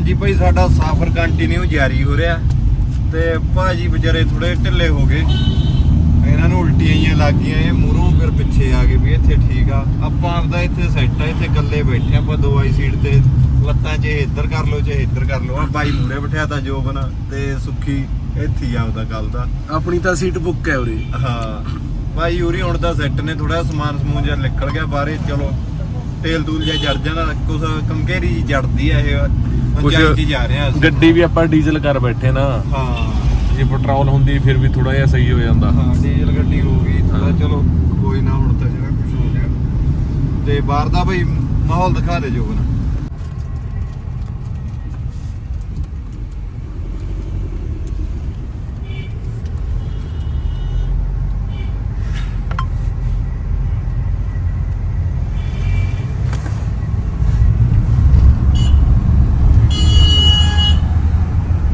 ਹਾਂਜੀ ਭਾਈ ਸਾਡਾ ਸਫ਼ਰ ਕੰਟੀਨਿਊ ਜਾਰੀ ਹੋ ਰਿਹਾ। ਤੇ ਭਾਜੀ ਵਿਚਾਰੇ ਥੋੜੇ ਢਿੱਲੇ ਹੋ ਗਏ। ਇਹਨਾਂ ਨੂੰ ਉਲਟੀਆਂ ਹੀ ਲੱਗ ਗਈਆਂ ਇਹ ਮੂਹਰੋਂ ਫਿਰ ਪਿੱਛੇ ਆ ਗਏ ਵੀ ਇੱਥੇ ਠੀਕ ਆ। ਆਪਾਂ ਆਪਦਾ ਇੱਥੇ ਸੈੱਟ ਆ ਇੱਥੇ ਇਕੱਲੇ ਬੈਠੇ ਆਪਾਂ ਦੋ ਆਈ ਸੀਟ ਤੇ ਲੱਤਾਂ 'ਚ ਇੱਧਰ ਕਰ ਲਓ ਚਾਹੇ ਇੱਧਰ ਕਰ ਲਓ। ਆ ਬਾਈ ਮੂਹਰੇ ਬਿਠਿਆ ਤਾਂ ਜੋਬਨ ਤੇ ਸੁੱਖੀ ਇੱਥੇ ਹੀ ਆ ਆਪਦਾ ਕੱਲ ਦਾ। ਆਪਣੀ ਤਾਂ ਸੀਟ ਬੁੱਕ ਹੈ ਉਰੇ। ਹਾਂ। ਭਾਈ ਉਰੀ ਹੁਣ ਤਾਂ ਸੈੱਟ ਨੇ ਥੋੜਾ ਸਮਾਨ ਸਮੂਨ ਜਿਹਾ ਨਿਕਲ ਗਿਆ ਬਾਹਰੇ ਚਲੋ। ਤੇਲ ਤੂਲ ਜਿਹਾ ਜੜ ਜਾਂਦਾ ਕੁਛ ਕੰਕੇਰੀ ਜੜਦੀ ਆ ਇਹ 'ਚ ਜਾ ਰਹੇ ਆ। ਗੱਡੀ ਵੀ ਆਪਾਂ ਡੀਜ਼ਲ ਕਰ ਬੈਠੇ ਨਾ। ਹਾਂ। ਜੇ ਪੈਟਰੋਲ ਹੁੰਦੀ ਫਿਰ ਵੀ ਥੋੜਾ ਜਿਹਾ ਸਹੀ ਹੋ ਜਾਂਦਾ। ਹਾਂ ਡੀਜ਼ਲ ਗੱਡੀ ਹੋ ਗਈ ਥੋੜਾ। ਚਲੋ ਕੋਈ ਨਾ ਹੁਣ ਤਾਂ ਜਿਹੜਾ ਕੁਝ ਹੋ ਗਿਆ। ਤੇ ਬਾਹਰ ਦਾ ਭਾਈ ਮਾਹੌਲ ਦਿਖਾ ਦੇ ਜੋ ਬਣਾ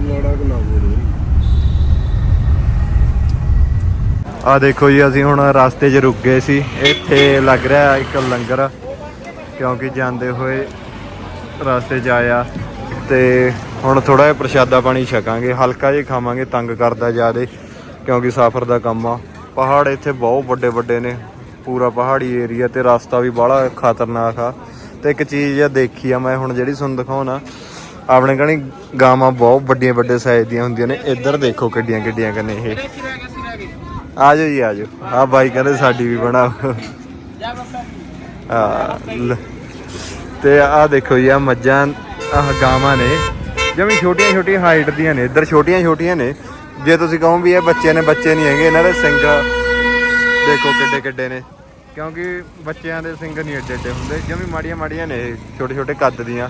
ਲੋੜਾ ਨਾ ਬੋਲੋ ਆ ਦੇਖੋ ਜੀ, ਅਸੀਂ ਹੁਣ ਰਸਤੇ 'ਚ ਰੁਕ ਗਏ ਸੀ। ਇੱਥੇ ਲੱਗ ਰਿਹਾ ਇੱਕ ਲੰਗਰ, ਕਿਉਂਕਿ ਜਾਂਦੇ ਹੋਏ ਰਸਤੇ 'ਚ ਆਇਆ। ਤੇ ਹੁਣ ਥੋੜਾ ਜਿਹਾ ਪ੍ਰਸ਼ਾਦਾ ਪਾਣੀ ਛਕਾਂਗੇ, ਹਲਕਾ ਜਿਹਾ ਖਾਵਾਂਗੇ, ਤੰਗ ਕਰਦਾ ਜਿਆਦੇ, ਕਿਉਂਕਿ ਸਫ਼ਰ ਦਾ ਕੰਮ ਆ। ਪਹਾੜ ਇੱਥੇ ਬਹੁਤ ਵੱਡੇ ਵੱਡੇ ਨੇ, ਪੂਰਾ ਪਹਾੜੀ ਏਰੀਆ ਤੇ ਰਸਤਾ ਵੀ ਬੜਾ ਖਤਰਨਾਕ ਆ। ਤੇ ਇੱਕ ਚੀਜ਼ ਆ ਦੇਖੀ ਆ ਮੈਂ ਹੁਣ ਜਿਹੜੀ ਤੁਹਾਨੂੰ ਦਿਖਾਉਣਾ ਆਪਣੇ ਕਣੀ ਗਾਵਾਂ ਬਹੁਤ ਵੱਡੀਆਂ ਵੱਡੇ ਸਾਈਜ਼ ਦੀਆਂ ਹੁੰਦੀਆਂ ਨੇ। ਇੱਧਰ ਦੇਖੋ ਕਿੱਡੀਆਂ ਕਿੱਡੀਆਂ ਕਨੇ ਇਹ। ਆ ਜਾਓ ਜੀ ਆ ਜਾਓ ਆ ਬਾਈ ਕਹਿੰਦੇ ਸਾਡੀ ਵੀ ਬਣਾਓ। ਆ ਲ- ਤੇ ਆ ਦੇਖੋ ਜੀ ਆ ਮੱਝਾਂ, ਆਹ ਗਾਵਾਂ ਨੇ। ਜਿਵੇਂ ਛੋਟੀਆਂ ਛੋਟੀਆਂ ਹਾਈਟ ਦੀਆਂ ਨੇ। ਇੱਧਰ ਛੋਟੀਆਂ ਛੋਟੀਆਂ ਨੇ। ਜੇ ਤੁਸੀਂ ਕਹੋ ਵੀ ਇਹ ਬੱਚੇ ਨੇ, ਬੱਚੇ ਨਹੀਂ ਹੈਗੇ, ਇਹਨਾਂ ਦੇ ਸਿੰਘ ਦੇਖੋ ਕਿੱਡੇ ਕਿੱਡੇ ਨੇ। ਕਿਉਂਕਿ ਬੱਚਿਆਂ ਦੇ ਸਿੰਘ ਨਹੀਂ ਏਡੇ ਏਡੇ ਹੁੰਦੇ। ਜਿਵੇਂ ਮਾੜੀਆਂ ਮਾੜੀਆਂ ਨੇ, ਛੋਟੇ ਛੋਟੇ ਕੱਦ ਦੀਆਂ।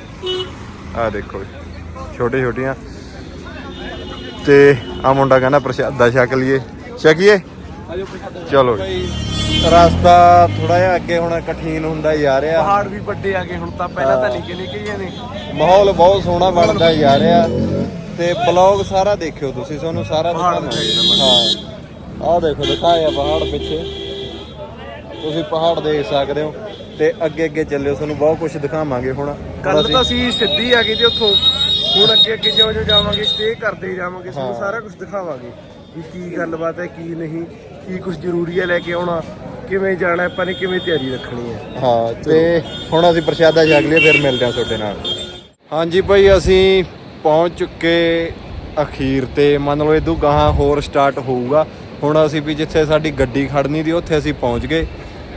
ਆ ਦੇਖੋ ਛੋਟੇ, ਛੋਟੀਆਂ। ਤੇ ਆ ਮੁੰਡਾ ਕਹਿੰਦਾ ਪ੍ਰਸ਼ਾਦਾ ਛਕ ਲਈਏ। ਛਕੀਏ? ਚਲੋ ਰਸਤਾ ਥੋੜਾ ਜਿਹਾ ਅੱਗੇ ਹੁਣ ਕਠਿਨ ਹੁੰਦਾ ਜਾ ਰਿਹਾ। ਪਹਾੜ ਵੀ ਵੱਡੇ ਆ ਗਏ ਹੁਣ ਤਾਂ ਪਹਿਲਾਂ ਤਾਂ ਨਿੱਕੇ ਨਿੱਕੇ ਜਿਹੇ ਨੇ। ਮਾਹੌਲ ਬਹੁਤ ਸੋਹਣਾ ਬਣਦਾ ਜਾ ਰਿਹਾ। ਤੇ ਬਲੌਗ ਸਾਰਾ ਦੇਖਿਓ ਤੁਸੀਂ ਤੁਹਾਨੂੰ ਸਾਰਾ ਹਾਂ। ਆਹ ਦੇਖੋ ਦਿਖਾਇਆ ਪਹਾੜ ਪਿੱਛੇ। ਤੁਸੀਂ ਪਹਾੜ ਦੇਖ ਸਕਦੇ ਹੋ। ਤੇ ਅੱਗੇ ਅੱਗੇ ਚੱਲਿਓ ਤੁਹਾਨੂੰ ਬਹੁਤ ਕੁਝ ਦਿਖਾਵਾਂਗੇ ਹੁਣ। ਕੱਲ ਤਾਂ ਅਸੀਂ ਸਿੱਧੀ ਆ ਗਏ ਤੇ ਉੱਥੋਂ। ਹੁਣ ਅੱਗੇ ਅੱਗੇ ਜਿਉਂ ਜਿਉਂ ਜਾਵਾਂਗੇ ਸਟੇ ਕਰਦੇ ਜਾਵਾਂਗੇ ਤੁਹਾਨੂੰ ਹਾਂ। ਸਾਰਾ ਕੁਝ ਦਿਖਾਵਾਂਗੇ। ਵੀ ਕੀ ਗੱਲਬਾਤ ਹੈ ਕੀ ਨਹੀਂ। ਕੀ ਕੁਝ ਜ਼ਰੂਰੀ ਹੈ ਲੈ ਕੇ ਆਉਣਾ? ਕਿਵੇਂ ਜਾਣਾ ਆਪਾਂ ਨੇ ਕਿਵੇਂ ਤਿਆਰੀ ਰੱਖਣੀ ਹੈ? ਹਾਂ ਤੇ ਹੁਣ ਅਸੀਂ ਪ੍ਰਸ਼ਾਦਾ ਛਕ ਲਈਏ ਫਿਰ ਮਿਲਦੇ ਹਾਂ ਤੁਹਾਡੇ ਨਾਲ। ਹਾਂਜੀ ਭਾਈ ਅਸੀਂ ਪਹੁੰਚ ਚੁੱਕੇ ਅਖੀਰ ਤੇ। ਮੰਨ ਲਓ ਇਦੋਂ ਗਾਹਾਂ ਹੋਰ ਸਟਾਰਟ ਹੋਊਗਾ। ਹੁਣ ਅਸੀਂ ਵੀ ਜਿੱਥੇ ਸਾਡੀ ਗੱਡੀ ਖੜਨੀ ਦੀ ਉੱਥੇ ਅਸੀਂ ਪਹੁੰਚ ਗਏ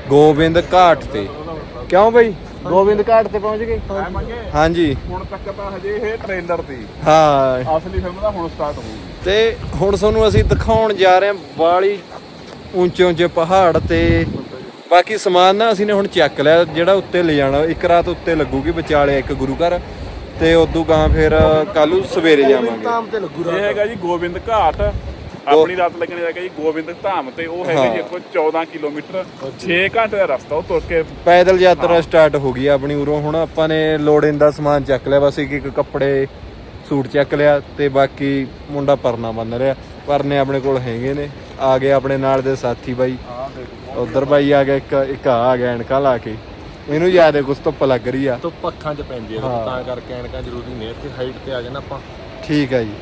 ਗੋਬਿੰਦ ਘਾਟ ਤੇ। ਕਿਉਂ ਭਾਈ? ਗੋਬਿੰਦ ਘਾਟ ਤੇ ਪਹੁੰਚ ਗਏ? ਹਾਂਜੀ। ਹੁਣ ਤੱਕ ਤਾਂ ਹਜੇ ਇਹ ਟ੍ਰੇਲਰ ਦੀ ਹਾਂ। ਅਸਲੀ ਫਿਲਮ ਦਾ ਹੁਣ ਸਟਾਰਟ ਹੋਊਗੀ। ਤੇ ਹੁਣ ਤੁਹਾਨੂੰ ਅਸੀਂ ਦਿਖਾਉਣ ਜਾ ਰਹੇ ਹਾਂ ਬਾਲੀ ਉੱਚੇ ਉੱਚੇ ਪਹਾੜ ਤੇ। ਬਾਕੀ ਸਮਾਨ ਨਾ ਅਸੀਂ ਨੇ ਹੁਣ ਚੱਕ ਲਿਆ ਜਿਹੜਾ ਉੱਤੇ ਲੈ ਜਾਣਾ। ਇੱਕ ਰਾਤ ਉੱਤੇ ਲੱਗੂਗੀ ਵਿਚਾਲੇ ਇੱਕ ਗੁਰੂ ਘਰ। ਤੇ ਉਦੋਂ ਗਾਂ ਫਿਰ ਕੱਲੂ ਸਵੇਰੇ ਜਾਵਾਂਗੇ। ਤਾਮ ਤੇ ਲੱਗੂ ਇਹ ਰਾਤ ਹੈਗਾ ਜੀ ਗੋਬਿੰਦ ਘਾਟ। ਆਪਣੀ ਰਾਤ ਲੱਗਣੀ ਹੈਗਾ ਜੀ ਗੋਬਿੰਦ ਧਾਮ ਤੇ। ਉਹ ਹੈਗਾ ਹਾਂ। ਜੀ ਇੱਥੋਂ 14 ਕਿਲੋਮੀਟਰ। 6 ਘੰਟੇ ਦਾ ਰਸਤਾ ਉਹ ਤੁਰ ਕੇ। ਪੈਦਲ ਯਾਤਰਾ ਸਟਾਰਟ ਹੋ ਗਈ ਆ ਆਪਣੀ ਉਰੋਂ। ਹੁਣ ਆਪਾਂ ਨੇ ਲੋੜਿੰਦਾ ਸਮਾਨ ਚੱਕ ਲਿਆ। ਬਸ ਇੱਕ ਇੱਕ ਕੱਪੜੇ ਸੂਟ ਚੱਕ ਲਿਆ ਤੇ ਬਾਕੀ ਮੁੰਡਾ ਪਰਨਾ ਬੰਨ ਰਿਹਾ। ਪਰਨੇ ਆਪਣੇ ਕੋਲ ਹੈਗੇ ਨੇ। ਆ ਗਏ ਆਪਣੇ ਨਾਲ ਦੇ ਸਾਥੀ ਬਾਈ। ਉਧਰ ਬਾਈ ਆ ਗਿਆ ਇੱਕ ਇੱਕ ਆ ਆ ਗਿਆ ਐਨਕਾਂ ਲਾ ਕੇ। ਇਹਨੂੰ ਯਾਦ ਕੁਛ ਧੁੱਪ ਲੱਗ ਰਹੀ ਆ। ਤੋਂ ਪੱਖਾਂ 'ਚ ਪੈਂਦੀ ਹਾਂ। ਤਾਂ ਕਰਕੇ ਐਨਕਾਂ ਜ਼ਰੂਰੀ ਨੇ। ਇੱਥੇ ਹਾਈਟ ਤੇ ਆ ਜਾਣਾ ਆਪਾਂ। ਠੀਕ ਹੈ ਜੀ।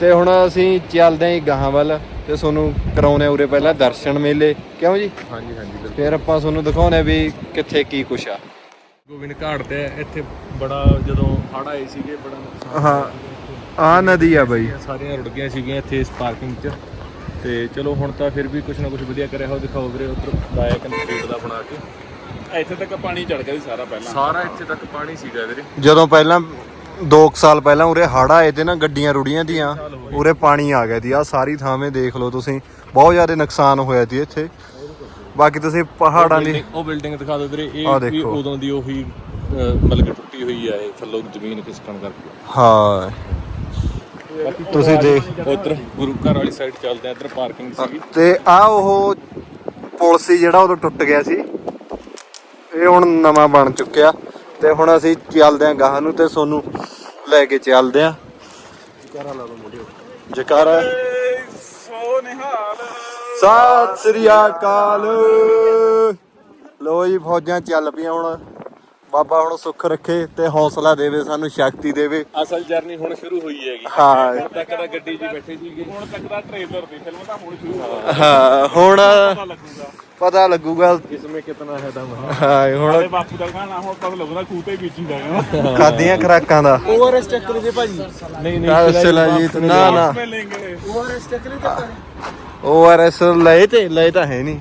ਤੇ ਹੁਣ ਅਸੀਂ ਚੱਲਦੇ ਆਂ ਜੀ ਗਾਹਾਂ ਵੱਲ ਤੇ ਤੁਹਾਨੂੰ ਕਰਾਉਨੇ ਉਰੇ ਪਹਿਲਾਂ ਦਰਸ਼ਨ ਮੇਲੇ। ਕਿਉਂ ਜੀ? ਹਾਂਜੀ ਹਾਂਜੀ ਫਿਰ ਆਪਾਂ ਤੁਹਾਨੂੰ ਦਿਖਾਉਨੇ ਵੀ ਕਿੱਥੇ ਕੀ ਕੁਛ ਆ। ਗੋਬਿੰਦ ਘਾਟ ਤੇ ਇੱਥੇ ਬੜਾ ਜਦੋਂ ਹੜ ਆਏ ਸੀਗੇ ਬੜਾ ਨੁਕਸਾਨ ਹਾਂ। ਆ ਨਦੀ ਆ ਬਾਈ। ਸਾਰੀਆਂ ਰੁੜ ਗਈਆਂ ਸੀਗੀਆਂ ਇੱਥੇ ਇਸ ਪਾਰਕਿੰਗ 'ਚ। ਤੇ ਚਲੋ ਹੁਣ ਤਾਂ ਫਿਰ ਵੀ ਕੁਝ ਨਾ ਕੁਝ ਵਧੀਆ ਕਰਿਆ ਹੋ ਦਿਖਾਓ ਵੀਰੇ ਉਧਰ ਲਾਇਆ ਕੰਕਰੀਟ ਦਾ ਬਣਾ ਕੇ। ਇੱਥੇ ਤੱਕ ਪਾਣੀ ਚੜ ਗਿਆ ਸੀ ਸਾਰਾ ਪਹਿਲਾਂ। ਸਾਰਾ ਇੱਥੇ ਤੱਕ ਪਾਣੀ ਸੀਗਾ ਵੀਰੇ। ਜਦੋਂ ਪਹਿਲਾਂ 2 ਸਾਲ ਪਹਿਲਾਂ ਉਰੇ ਹੜ ਆਏ ਤੇ ਨਾ ਗੱਡੀਆਂ ਰੁੜੀਆਂ ਦੀਆਂ ਉਰੇ ਪਾਣੀ ਆ ਗਿਆ ਦੀ ਆ ਸਾਰੀ ਥਾਵੇਂ ਦੇਖ ਲਓ ਤੁਸੀਂ ਬਹੁਤ ਜ਼ਿਆਦਾ ਨੁਕਸਾਨ ਹੋਇਆ ਸੀ ਇੱਥੇ। ਬਾਕੀ ਤੁਸੀਂ ਪਹਾੜਾਂ ਦੀ ਉਹ ਬਿਲਡਿੰਗ ਦਿਖਾ ਦਿਓ ਵੀਰੇ ਇਹ ਵੀ। ਉਦੋਂ ਦੀ ਉਹੀ ਮਤਲਬ ਟੁੱਟੀ ਹੋਈ ਆ ਇਹ ਥੱਲੋਂ ਜ਼ਮੀਨ ਖਿਸਕਣ ਕਰਕੇ। ਹਾਂ। ਤੁਸੀਂ ਦੇਖ ਉਧਰ ਗੁਰੂ ਘਰ ਵਾਲੀ ਸਾਈਡ ਚੱਲਦੇ ਆ ਇੱਧਰ ਪਾਰਕਿੰਗ ਸੀਗੀ। ਤੇ ਆ ਉਹ ਪੁਲ ਸੀ ਜਿਹੜਾ ਉਦੋਂ ਟੁੱਟ ਗਿਆ ਸੀ। ਇਹ ਹੁਣ ਨਵਾਂ ਬਣ ਚੁੱਕਿਆ। ਤੇ ਹੁਣ ਅਸੀਂ ਚੱਲਦੇ ਆਂ ਗਾਹਾਂ ਨੂੰ ਤੇ ਸੋਨੂੰ ਲੈ ਕੇ ਚੱਲਦੇ ਆਂ। ਜਕਾਰਾ ਲਾ ਲਓ ਮੁੰਡਿਓ। ਜਕਾਰਾ। ਸੋ ਨਿਹਾਲ ਸਤਿ ਸ੍ਰੀ ਅਕਾਲ। ਲੋ ਜੀ ਫੌਜਾਂ ਚੱਲ ਪਈਆਂ ਹੁਣ। ਬਾਬਾ ਹੁਣ ਸੁੱਖ ਰੱਖੇ ਤੇ ਹੌਸਲਾ ਦੇਵੇ ਸਾਨੂੰ ਸ਼ਕਤੀ ਦੇਵੇ। ਅਸਲ ਜਰਨੀ ਹੁਣ ਸ਼ੁਰੂ ਹੋਈ ਹੈਗੀ। ਹਾਂ। ਹੁਣ ਤੱਕ ਤਾਂ ਗੱਡੀ 'ਚ ਬੈਠੇ ਸੀਗੇ। ਹੁਣ ਤੱਕ ਦਾ ਟ੍ਰੇਲਰ ਦੀ ਫਿਲਮ ਤਾਂ ਹੁਣ ਸ਼ੁਰੂ ਹੋਇਆ ਹਾਂ। ਹੁਣ ਪਤਾ ਲੱਗੂਗਾ। ਪਤਾ ਲੱਗੂਗਾ। ਇਸਮੇ ਕਿਤਨਾ ਹੈ ਦਮ ਹਾਂ ਹੁਣ ਤੇ ਬਾਪੂ ਦਾ ਗਾਣਾ ਹੁਣ ਪਤਾ ਲੱਗੂਗਾ ਖੂਤੇ ਬੀਜੀ ਦਾ ਖਾਦੀਆਂ ਖਰਾਕਾਂ ਦਾ। ਓਆਰਐਸ ਚੱਕ ਲਈ ਭਾਜੀ। ਨਹੀਂ ਚਲਾ ਜੀ ਨਾ ਨਾ। ਮੈਂ ਲੈਂਗੇ। ਓਆਰਐਸ ਚੱਕ ਲਈ ਚੱਕਰ। ਓਆਰਐਸ ਲਏ ਤੇ ਲਏ ਤਾਂ ਹੈ ਨਹੀਂ।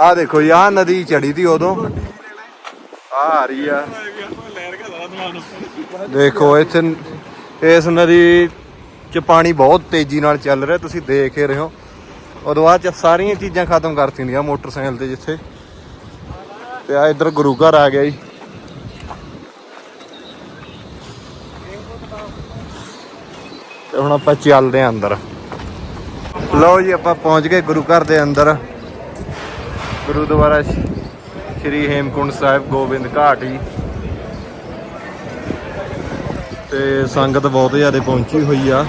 ਆ ਦੇਖੋ ਯਾ ਨਦੀ ਚੜੀ ਤੀ ਉਦੋਂ। ਆ ਆ ਰਹੀ ਆ। ਦੇਖੋ, ਇੱਥੇ ਇਸ ਨਦੀ ਚ ਪਾਣੀ ਬਹੁਤ ਤੇਜ਼ੀ ਨਾਲ ਚੱਲ ਰਿਹਾ, ਤੁਸੀਂ ਦੇਖ ਹੀ ਰਹੇ ਹੋ। ਉਦੋਂ ਬਾਅਦ ਚ ਸਾਰੀਆਂ ਚੀਜ਼ਾਂ ਖਤਮ ਕਰਤੀਆਂ ਦੀਆਂ ਮੋਟਰਸਾਈਕਲ ਤੇ ਜਿੱਥੇ। ਤੇ ਆ ਇੱਧਰ ਗੁਰੂ ਘਰ ਆ ਗਿਆ ਜੀ। ਤੇ ਹੁਣ ਆਪਾਂ ਚੱਲਦੇ ਆਂ ਅੰਦਰ। ਲਓ ਜੀ, ਆਪਾਂ ਪਹੁੰਚ ਗਏ ਗੁਰੂ ਘਰ ਦੇ ਅੰਦਰ। ਗੁਰਦੁਆਰਾ ਸ਼੍ਰੀ ਹੇਮਕੁੰਡ ਸਾਹਿਬ ਗੋਬਿੰਦ ਘਾਟ ਜੀ। ਤੇ ਸੰਗਤ ਬਹੁਤ ਜ਼ਿਆਦਾ ਪਹੁੰਚੀ ਹੋਈ ਆ।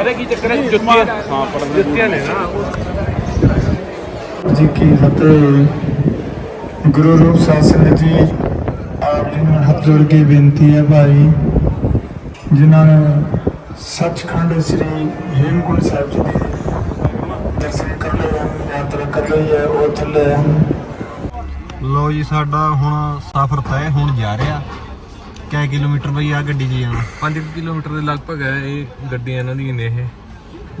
ਅਰੇ ਕੀ ਚੱਕਰ ਹੈ? ਜੁੱਤੀਆਂ ਹਾਂ ਜੁੱਤੀਆਂ ਨੇ ਨਾ ਜੀ ਕੀ ਫਤਿਹ ਗੁਰੂ ਰੂਪ ਸਾਸਨ ਜੀ ਆਪ ਜੀ ਨੂੰ ਹੱਥ ਜੋੜ ਕੇ ਬੇਨਤੀ ਹੈ ਭਾਈ ਜਿਨ੍ਹਾਂ ਨੇ ਸੱਚਖੰਡ ਸ੍ਰੀ ਹੇਮਕੁੰਟ ਸਾਹਿਬ ਜੀ ਦੇ ਦਰਸ਼ਨ ਕਰ ਲਏ ਹਨ ਯਾਤਰਾ ਕਰ ਲਈ ਹੈ ਉਹ ਥੱਲੇ ਹਨ ਲਓ ਜੀ ਸਾਡਾ ਹੁਣ ਸਫ਼ਰ ਤੈਅ ਹੋਣ ਜਾ ਰਿਹਾ। ਕਿੰਨੇ ਕਿਲੋਮੀਟਰ ਬਈ ਆ ਗੱਡੀ 'ਚ ਜਾਣਾ 5 ਕਿਲੋਮੀਟਰ ਦੇ ਲਗਭਗ ਹੈ ਇਹ ਗੱਡੀਆਂ ਇਹਨਾਂ ਦੀਆਂ ਨੇ ਇਹ।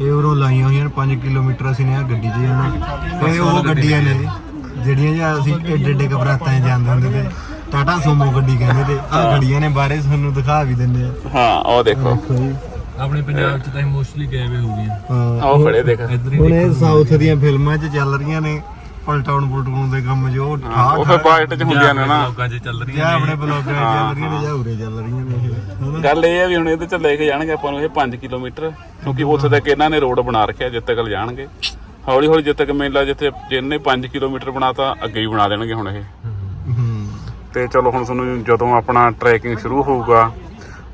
ਇਹ ਉਰੋਂ ਲਾਈਆਂ ਹੋਈਆਂ ਨੇ 5 ਕਿਲੋਮੀਟਰ ਅਸੀਂ ਨੇ ਆ ਗੱਡੀ 'ਚ ਜਾਣਾ ਇਹ ਉਹ ਗੱਡੀਆਂ ਨੇ ਜਿਹੜੀਆਂ ਜਾਂ ਅਸੀਂ ਏਡੇ ਏਡੇ ਘਬਰਾਤਾਂ 'ਚ ਜਾਂਦੇ ਹੁੰਦੇ ਤੇ। ਟਾਟਾ ਸੋਮੋ ਗੱਡੀ ਕਹਿੰਦੇ ਤੇ ਆ ਗੱਡੀਆਂ ਨੇ ਬਾਰੇ ਤੁਹਾਨੂੰ ਦਿਖਾ ਵੀ ਦਿੰਦੇ ਆ। ਹਾਂ ਉਹ ਦੇਖੋ ਜੀ। ਆਪਣੇ ਪੰਜਾਬ 'ਚ ਤਾਂ ਮੋਸਟਲੀ ਗਏ ਵੇ ਹੋ ਗਏ ਹਾਂ। ਉਹ ਖੜੇ ਦੇਖ। ਇੱਧਰ ਹੀ ਹੁਣ ਇਹ ਸਾਊਥ ਦੀਆਂ ਫਿਲਮਾਂ 'ਚ ਚੱਲ ਰਹੀਆਂ ਨੇ ਪਲਟਾਉਣ ਪੁਲਟਾਉਣ ਦੇ ਕੰਮ ਜੋ ਠਾ ਉਹ ਫਿਰ ਬਾਈਟ ਚ ਹੁੰਦੀਆਂ ਨੇ ਨਾ। ਲੋਕਾਂ 'ਚ ਚੱਲ ਜਾਂ ਰਹੀਆਂ ਆਪਣੇ ਬਲੌਗਾਂ 'ਚ ਚੱਲ ਰਹੀਆਂ ਨੇ ਜਾਂ ਉਰੇ ਚੱਲ ਰਹੀਆਂ ਨੇ ਇਹ ਹਨਾ? ਗੱਲ ਇਹ ਹੈ ਵੀ ਹੁਣ ਇਹਦੇ ਚ ਲੈ ਕੇ ਜਾਣਗੇ ਆਪਾਂ ਨੂੰ ਇਹ 5 ਕਿਲੋਮੀਟਰ ਕਿਉਂਕਿ ਉੱਥੇ ਤੱਕ ਇਹਨਾਂ ਨੇ ਰੋਡ ਬਣਾ ਰੱਖਿਆ ਜਿੱਥੇ ਤੱਕ ਜਾਣਗੇ। ਹੌਲੀ ਹੌਲੀ ਜਿੱਥੇ ਤੱਕ ਮੇਲਾ ਜਿੱਥੇ ਜਿਹਨੇ 5 ਕਿਲੋਮੀਟਰ ਬਣਾਤਾ ਅੱਗੇ ਹੀ ਬਣਾ ਦੇਣਗੇ ਹੁਣ ਇਹ। ਤੇ ਚਲੋ ਹੁਣ ਤੁਹਾਨੂੰ ਜਦੋਂ ਆਪਣਾ ਟਰੈਕਿੰਗ ਸ਼ੁਰੂ ਹੋਊਗਾ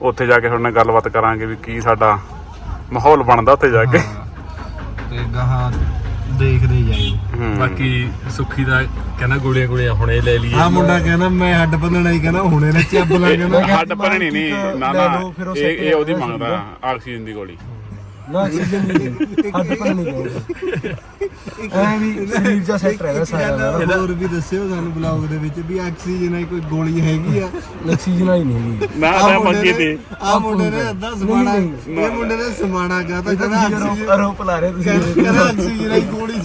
ਉੱਥੇ ਜਾ ਕੇ ਤੁਹਾਡੇ ਨਾਲ ਗੱਲਬਾਤ ਕਰਾਂਗੇ ਵੀ ਕੀ ਸਾਡਾ ਮਾਹੌਲ ਬਣਦਾ ਉੱਥੇ ਜਾ ਕੇ। ਤੇ ਗਾਹਾਂ ਦੇਖਦੇ ਜਾਈਓ ਹੂੰ। ਬਾਕੀ ਸੁੱਖੀ ਦਾ ਕਹਿੰਦਾ ਗੋਲੀਆਂ ਗੋਲੀਆਂ ਹੁਣੇ ਲੈ ਲਈਏ। ਆ ਮੁੰਡਾ ਕਹਿੰਦਾ ਮੈਂ ਹੱਡ ਬੰਨਣਾ ਹੀ ਕਹਿੰਦਾ ਹੁਣੇ ਨੇ ਚੱਬ ਲਾ ਕਹਿੰਦਾ ਹੱਡ ਭਰਣੀ ਨਹੀਂ ਨਾ ਨਾ ਇਹ ਇਹ ਉਹਦੀ ਮੰਗਦਾ ਆਕਸੀਜਨ ਦੀ ਗੋਲੀ। ਨਾ ਆਕਸੀਜਨ ਨਹੀਂ ਹੱਡ ਪਰ ਨਹੀਂ ਗਏ ਐ ਵੀ ਸਰੀਰ ਜਾ ਸੈਟ ਰਹਿਣਾ ਸਾਰਾ ਦਾ। ਇਹਦਾ ਹੋਰ ਵੀ ਦੱਸਿਓ ਸਾਨੂੰ ਬਲੌਗ ਦੇ ਵਿੱਚ ਵੀ ਆਕਸੀਜਨ ਦੀ ਕੋਈ ਗੋਲੀ ਹੈਗੀ ਆ? ਆਕਸੀਜਨ ਹੀ ਨਹੀਂ ਹੈਗੀ। ਨਾ ਆਹ ਨਾ ਮੁੰਡੇ ਮੰਗੀ ਨੇ- ਤੇ ਆਹ ਮੁੰਡੇ ਨੇ ਅੱਧਾ ਸਮਾਣਾ ਇਹ ਮੁੰਡੇ ਨੇ ਸਮਾਣਾ ਗਾ ਤਾਂ ਕਹਿੰਦਾ ਆਕਸੀਜਨ ਆਰੋਪ ਲਾ ਰਹੇ ਤੁਸੀਂ। ਕਹਿੰਦਾ ਆਕਸੀਜਨ ਦੀ ਗੋਲੀ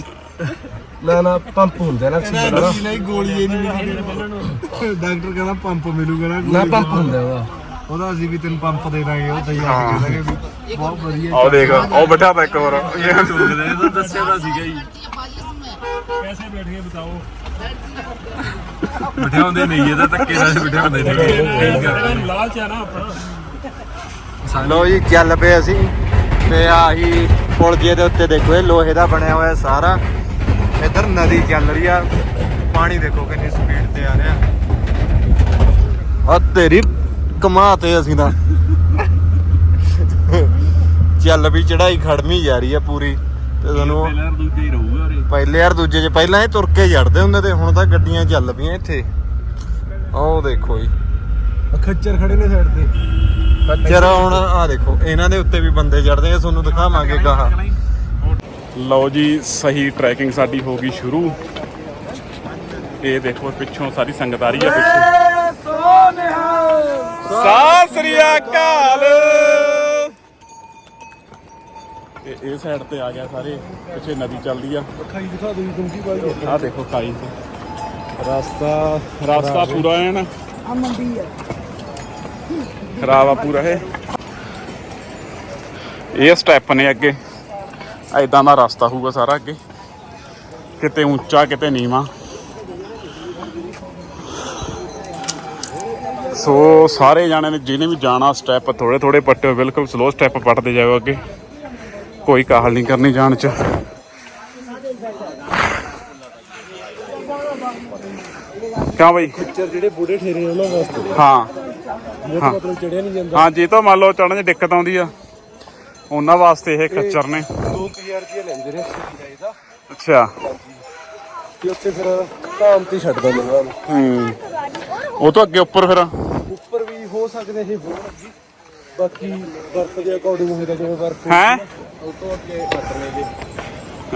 ਨਾ ਨਾ ਪੰਪ ਹੁੰਦਾ ਨਾ ਕਹਿੰਦਾ ਆਕਸੀਜਨ ਦਾ ਆਕਸੀਜਨ ਦੀ ਗੋਲੀ ਇਹ ਨਹੀਂ ਮਿਲਦੀ। ਡਾਕਟਰ ਕਹਿੰਦਾ ਪੰਪ ਮਿਲੂਗਾ ਨਾ ਪੰਪ ਹੁੰਦਾ ਉਹਦਾ ਉਹਦਾ ਅਸੀਂ ਵੀ ਤੈਨੂੰ ਪੰਪ ਦੇ ਦਾਂਗੇ ਉਹ ਤਿਆਰ ਕਰ ਦਾਂਗੇ। ਬਹੁਤ ਵਧੀਆ ਉਹ ਦੇਖ ਉਹ ਬਿਠਾ ਤਾ ਇੱਕ ਵਾਰ। ਇਹ ਤਾਂ ਦੱਸਿਆ ਤਾਂ ਸੀਗਾ ਜੀ। ਬਿਠਾਉਂਦੇ ਨਹੀਂ ਇਹਦਾ ਧੱਕੇ ਨਾਲ ਬਿਠਾਉਂਦੇ ਨਹੀਂ ਠੀਕ ਆ। ਲੋ ਜੀ ਚੱਲ ਪਏ ਅਸੀਂ। ਤੇ ਆਹੀ ਪੁਲ ਜੇ ਦੇ ਉੱਤੇ ਦੇਖੋ ਇਹ ਲੋਹੇ ਦਾ ਬਣਿਆ ਹੋਇਆ ਸਾਰਾ। ਇੱਧਰ ਨਦੀ ਚੱਲ ਰਹੀ ਆ। ਪਾਣੀ ਦੇਖੋ ਕਿੰਨੀ ਸਪੀਡ ਤੇ ਆ ਰਿਹਾ। ਆ ਤੇਰੀ ਕਮਾ ਤੇ ਅਸੀਂ ਤਾਂ। ਚੱਲ ਵੀ ਚੜਾਈ ਖੜਮੀ ਜਾ ਰਹੀ ਆ ਪੂਰੀ ਤੇ ਤੁਹਾਨੂੰ ਪਹਿਲਾਂ ਦੂਜੇ ਹੀ ਰਹੂਗਾ ਉਰੇ। ਪਹਿਲੇ ਯਾਰ ਦੂਜੇ ਚ ਪਹਿਲਾਂ ਇਹ ਤੁਰ ਕੇ ਚੜਦੇ ਹੁੰਦੇ ਤੇ ਹੁਣ ਤਾਂ ਗੱਡੀਆਂ ਚੱਲ ਪਈਆਂ ਇੱਥੇ। ਆਹ ਦੇਖੋ ਜੀ। ਖੱਚਰ ਖੜੇ ਨੇ ਸਾਈਡ ਤੇ। ਖੱਚਰ ਹੁਣ ਆ ਦੇਖੋ ਇਹਨਾਂ ਦੇ ਉੱਤੇ ਵੀ ਬੰਦੇ ਚੜਦੇ ਆ ਤੁਹਾਨੂੰ ਦਿਖਾਵਾਂਗੇ ਗਾਹਾਂ। ਲਓ ਜੀ ਸਹੀ ਟਰੈਕਿੰਗ ਸਾਡੀ ਹੋ ਗਈ ਸ਼ੁਰੂ। ਇਹ ਦੇਖੋ ਪਿੱਛੋਂ ਸਾਰੀ ਸੰਗਤ ਆ ਰਹੀ ਆ ਪਿੱਛੇ। ਸਤਿ ਸ੍ਰੀ ਅਕਾਲ! ਤੇ ਇਹ ਸਾਈਡ ਤੇ ਆ ਗਿਆ ਸਾਰੇ ਪਿੱਛੇ ਨਦੀ ਚੱਲਦੀ ਆ। ਖਾਈ ਦਿਖਾ ਦੋ ਤੁਮ ਕੀ ਬਾਈ ਆਹ ਦੇਖੋ ਖਾਈ। ਤੇ ਰਸਤਾ ਰਸਤਾ ਪੂਰਾ ਹੈ ਨਾ ਆ ਮੰਡੀ ਹੈ ਖਰਾਬ ਆ ਪੂਰਾ ਇਹ। ਇਹ ਸਟੈਪ ਨੇ ਅੱਗੇ। ਐਦਾਂ ਦਾ ਰਸਤਾ ਹੋਊਗਾ ਸਾਰਾ ਅੱਗੇ। ਕਿਤੇ ਉੱਚਾ ਕਿਤੇ ਨੀਵਾਂ। ਸੋ ਸਾਰੇ ਜਾਣੇ ਨੇ ਜਿਹਨੇ ਵੀ ਜਾਣਾ ਸਟੈਪ ਥੋੜੇ ਥੋੜੇ ਪੱਟੇ ਬਿਲਕੁਲ ਸਲੋ ਸਟੈਪ ਪੱਟਦੇ ਜਾਓ ਅੱਗੇ। ਕੋਈ ਕਾਹਲ ਨਹੀਂ ਕਰਨੀ ਜਾਣ ਚ। ਕਿਉਂ ਬਈ? ਖੱਚਰ ਜਿਹੜੇ ਬੁੜੇ ਠੇਰੇ ਉਹਨਾਂ ਵਾਸਤੇ। ਹਾਂ। ਤਾਂ ਮਤਲਬ ਚੜਿਆ ਨਹੀਂ ਜਾਂਦਾ। ਹਾਂ ਜੇ ਤਾਂ ਮੰਨ ਲਓ ਚੜਨ 'ਚ ਦਿੱਕਤ ਆਉਂਦੀ ਆ ਉਹਨਾਂ ਵਾਸਤੇ ਇਹ ਖੱਚਰ ਨੇ। 2000 ਰੁਪਏ ਲੈਂਦੇ ਨੇ ਦਾ। ਅੱਛਾ। ਤੇ ਉੱਥੇ ਫਿਰ ਧਾਮ ਤੇ ਛੱਡ ਦਿੰਦੇ ਉਹਨਾਂ ਨੂੰ। ਹੂੰ। ਉਹ ਤੋਂ ਅੱਗੇ ਉੱਪਰ ਫਿਰ। ਉੱਪਰ ਵੀ ਹੋ ਸਕਦੇ ਇਹ ਹੋਰ ਅੱਗੇ। ਬਾਕੀ ਬਰਫ਼ ਦੇ ਅਕੋਰਡਿੰਗ ਹੋਏਗਾ ਜਿਵੇਂ ਬਰਫ਼ ਹੈ? ਉਹ ਤੋਂ ਅੱਗੇ ਕੱਟਣੇ ਜੀ।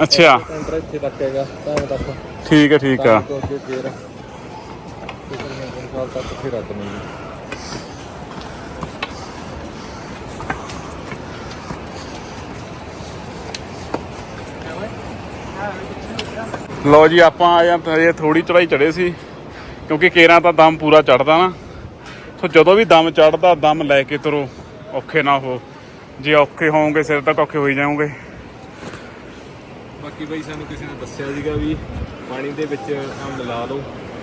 ਅੱਛਾ। ਸੈਂਟਰ ਇੱਥੇ ਤੱਕ ਹੈਗਾ ਧਾਮ ਤੱਕ। ਠੀਕ ਹੈ ਠੀਕ ਆ। ਤੋਂ ਅੱਗੇ ਫੇਰ ਤੇ ਤੱਕ ਫਿਰ ਜੀ। ਲਓ ਜੀ ਆਪਾਂ ਆਏ ਆ ਹਜੇ ਥੋੜੀ ਚੜਾਈ ਚੜੇ ਸੀ ਕਿਉਂਕਿ ਕੇਰਾਂ ਤਾਂ ਦਮ ਪੂਰਾ ਚੜਦਾ ਨਾ। ਸੋ ਜਦੋਂ ਵੀ ਦਮ ਚੜਦਾ ਦਮ ਲੈ ਕੇ ਤੁਰੋ। ਔਖੇ ਨਾ ਹੋ। ਜੇ ਔਖੇ ਹੋਵੋਗੇ ਸਿਰ ਤੱਕ ਔਖੇ ਹੋਈ ਜਾਓਗੇ ਬਾਕੀ ਬਾਈ ਸਾਨੂੰ ਕਿਸੇ ਨੇ ਦੱਸਿਆ ਸੀਗਾ ਵੀ ਪਾਣੀ ਦੇ ਵਿੱਚ ਆ ਮਿਲਾ ਲਓ।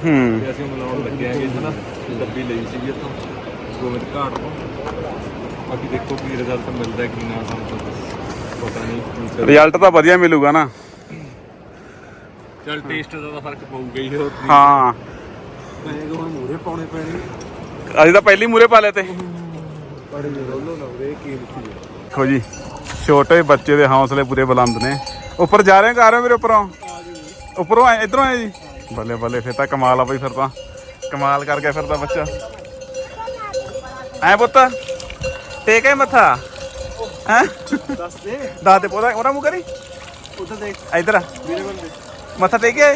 ਹੂੰ। ਤੇ ਅਸੀਂ ਮਿਲਾਉਣ ਲੱਗਿਆਂਗੇ ਹਨਾ ਡੱਬੀ ਲਈ ਸੀਗੀ ਇੱਥੋਂ ਗੋਬਿੰਦ ਘਾਟ ਤੋਂ। ਬਾਕੀ ਦੇਖੋ ਕੀ ਰਿਜ਼ਲਟ ਮਿਲਦਾ ਕੀ ਨਾ ਸਾਨੂੰ ਤਾਂ ਪਤਾ ਨਹੀਂ ਰਿਜ਼ਲਟ ਤਾਂ ਵਧੀਆ ਮਿਲੂਗਾ ਨਾ। ਚੱਲ ਟੇਸਟ ਦਾ ਤਾਂ ਫ਼ਰਕ ਪਊਗਾ ਹੀ। ਹਾਂ। ਹੁਣ ਮੂਰੇ ਪਾਉਣੇ ਪੈਣੇ। ਅਸੀਂ ਤਾਂ ਪਹਿਲੀ ਮੂਰੇ ਪਾ ਲਏ ਤੇ। ਦੇਖੋ ਜੀ ਛੋਟੇ ਬੱਚੇ ਦੇ ਹੌਸਲੇ ਪੂਰੇ ਬੁਲੰਦ ਨੇ। ਉੱਪਰ ਜਾ ਰਹੇ ਕਰ ਰਹੇ ਮੇਰੇ ਉੱਪਰੋਂ? ਉੱਪਰੋਂ ਆਏ ਇਧਰੋਂ ਆਏ ਜੀ? ਬੱਲੇ ਬੱਲੇ ਫਿਰ ਤਾਂ ਕਮਾਲ ਆ ਬਈ ਫਿਰ ਤਾਂ। ਕਮਾਲ ਕਰ ਗਿਆ ਫਿਰ ਤਾਂ ਬੱਚਾ। ਐ ਪੁੱਤ? ਟੇਕ ਮੱਥਾ? ਹੈ? ਦੱਸ ਦੇ। ਦੱਸ ਦੇ ਪੋਦਾ ਉਹਦਾ ਮੂੰਹ ਕਰੀ। ਉਧਰ ਦੇਖ। ਇਧਰ ਮੇਰੇ ਬੰਦੇ ਮੱਥਾ ਟੇਕਿਆ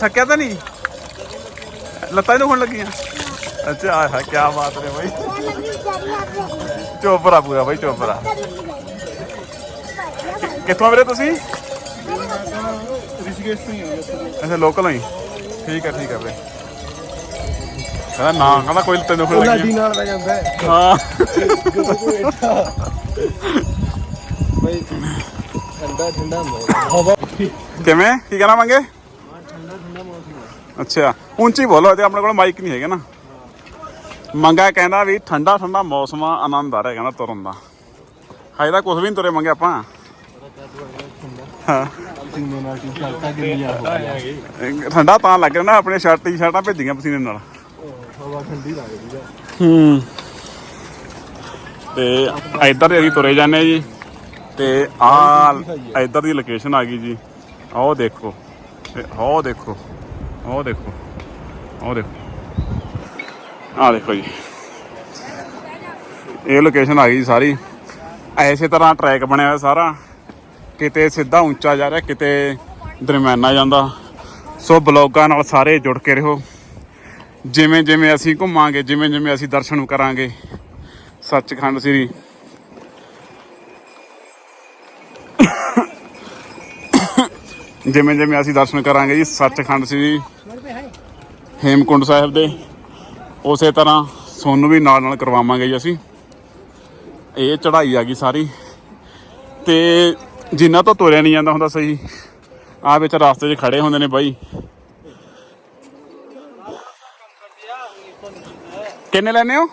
ਥੱਕਿਆ ਤਾਂ ਨਹੀਂ? ਲੱਤਾਂ ਨੂੰ ਹੋਣ ਲੱਗੀਆਂ। ਅੱਛਾ ਆਹ ਕੀ ਬਾਤ ਨੇ ਬਾਈ। ਚੋਪਰਾ ਪੂਰਾ ਬਾਈ ਚੋਪਰਾ। ਕਿੱਥੋਂ ਵੀਰੇ ਤੁਸੀਂ? ਰਿਸ਼ੀਕੇਸ਼ ਤੋਂ ਹੀ ਅੱਛਾ ਲੋਕਲ ਹੀ। ਠੀਕ ਹੈ ਠੀਕ ਹੈ ਵੀਰੇ ਕਹਿੰਦਾ ਨਾ ਕਹਿੰਦਾ ਕੋਈ ਤੈਨੂੰ ਲਾਡੀ ਲੱਗੀ ਨਾਲ ਦਾ ਜਾਂਦਾ ਹੈ। ਹਾਂ। ਬਈ ਠੰਡਾ ਠੰਡਾ ਮੌਸਮ ਹਵਾ ਕਿਵੇਂ? ਕੀ ਕਹਿਣਾ ਮੰਗੇ? ਅੱਛਾ ਉੱਚੀ ਬੋਲੋ ਤੇ ਆਪਣੇ ਕੋਲ ਮਾਈਕ ਨਹੀਂ ਹੈਗਾ ਨਾ। ਮੰਗਾ ਕਹਿੰਦਾ ਵੀ ਠੰਡਾ ਠੰਡਾ ਮੌਸਮ ਆ, ਆਨੰਦ ਆ ਰਿਹਾ ਕਹਿੰਦਾ ਤੁਰਨ ਦਾ। ਹਜੇ ਤਾਂ ਕੁਝ ਵੀ ਨਹੀਂ ਤੁਰੇ ਮੰਗੇ ਆਪਾਂ। ਹਾਂ। ਠੰਡਾ ਤਾਂ ਲੱਗ ਰਿਹਾ ਨਾ, ਆਪਣੇ ਸ਼ਰਟ ਟੀ ਸ਼ਰਟਾਂ ਭੇਜੀਆਂ ਪਸੀਨੇ ਨਾਲ। ਹਵਾ ਠੰਡੀ ਲੱਗਦੀ ਹੈ। ਹੂੰ ਤੇ ਇੱਧਰ ਅਸੀਂ ਤੁਰੇ ਜਾਂਦੇ ਜੀ। ਤੇ ਆ, ਇੱਧਰ ਦੀ ਲੋਕੇਸ਼ਨ ਆ ਗਈ ਜੀ। ਆਹ ਦੇਖੋ। ਤੇ ਆਹ ਦੇਖੋ। ਆਹ ਦੇਖੋ। ਆਹ ਦੇਖੋ। ਆਹ ਦੇਖੋ ਜੀ। ਇਹ ਲੋਕੇਸ਼ਨ ਆ ਗਈ ਸਾਰੀ। ਐਸੇ ਤਰ੍ਹਾਂ ਟਰੈਕ ਬਣਿਆ ਹੋਇਆ ਸਾਰਾ। ਕਿਤੇ ਸਿੱਧਾ ਉੱਚਾ ਜਾ ਰਿਹਾ, ਕਿਤੇ ਦਰਮਿਆਨਾ ਜਾਂਦਾ। ਸੋ ਬਲੌਗਾਂ ਨਾਲ ਸਾਰੇ ਜੁੜ ਕੇ ਰਹੋ। ਜਿਵੇਂ ਜਿਵੇਂ ਅਸੀਂ ਘੁੰਮਾਂਗੇ ਜਿਵੇਂ ਜਿਵੇਂ ਅਸੀਂ ਦਰਸ਼ਨ ਕਰਾਂਗੇ। ਸੱਚਖੰਡ ਸ੍ਰੀ। ਜਿਵੇਂ ਜਿਵੇਂ ਅਸੀਂ ਦਰਸ਼ਨ ਕਰਾਂਗੇ ਜੀ, ਸੱਚਖੰਡ ਸ੍ਰੀ। ਹੇਮਕੁੰਡ ਸਾਹਿਬ ਦੇ। ਉਸੇ ਤਰ੍ਹਾਂ ਸੋਨੂੰ ਵੀ ਨਾਲ ਨਾਲ ਕਰਵਾਵਾਂਗੇ ਜੀ ਅਸੀਂ ਇਹ ਚੜ੍ਹਾਈ ਆ ਗਈ ਸਾਰੀ ਤੇ ਜਿੰਨਾ ਤੋਂ ਤੁਰਿਆ ਨਹੀਂ ਜਾਂਦਾ ਹੁੰਦਾ ਸਹੀ ਆ ਵਿੱਚ ਰਸਤੇ 'ਚ ਖੜੇ ਹੁੰਦੇ ਨੇ ਬਾਈ ਕਿੰਨੇ ਲੈਣੇ ਹੋ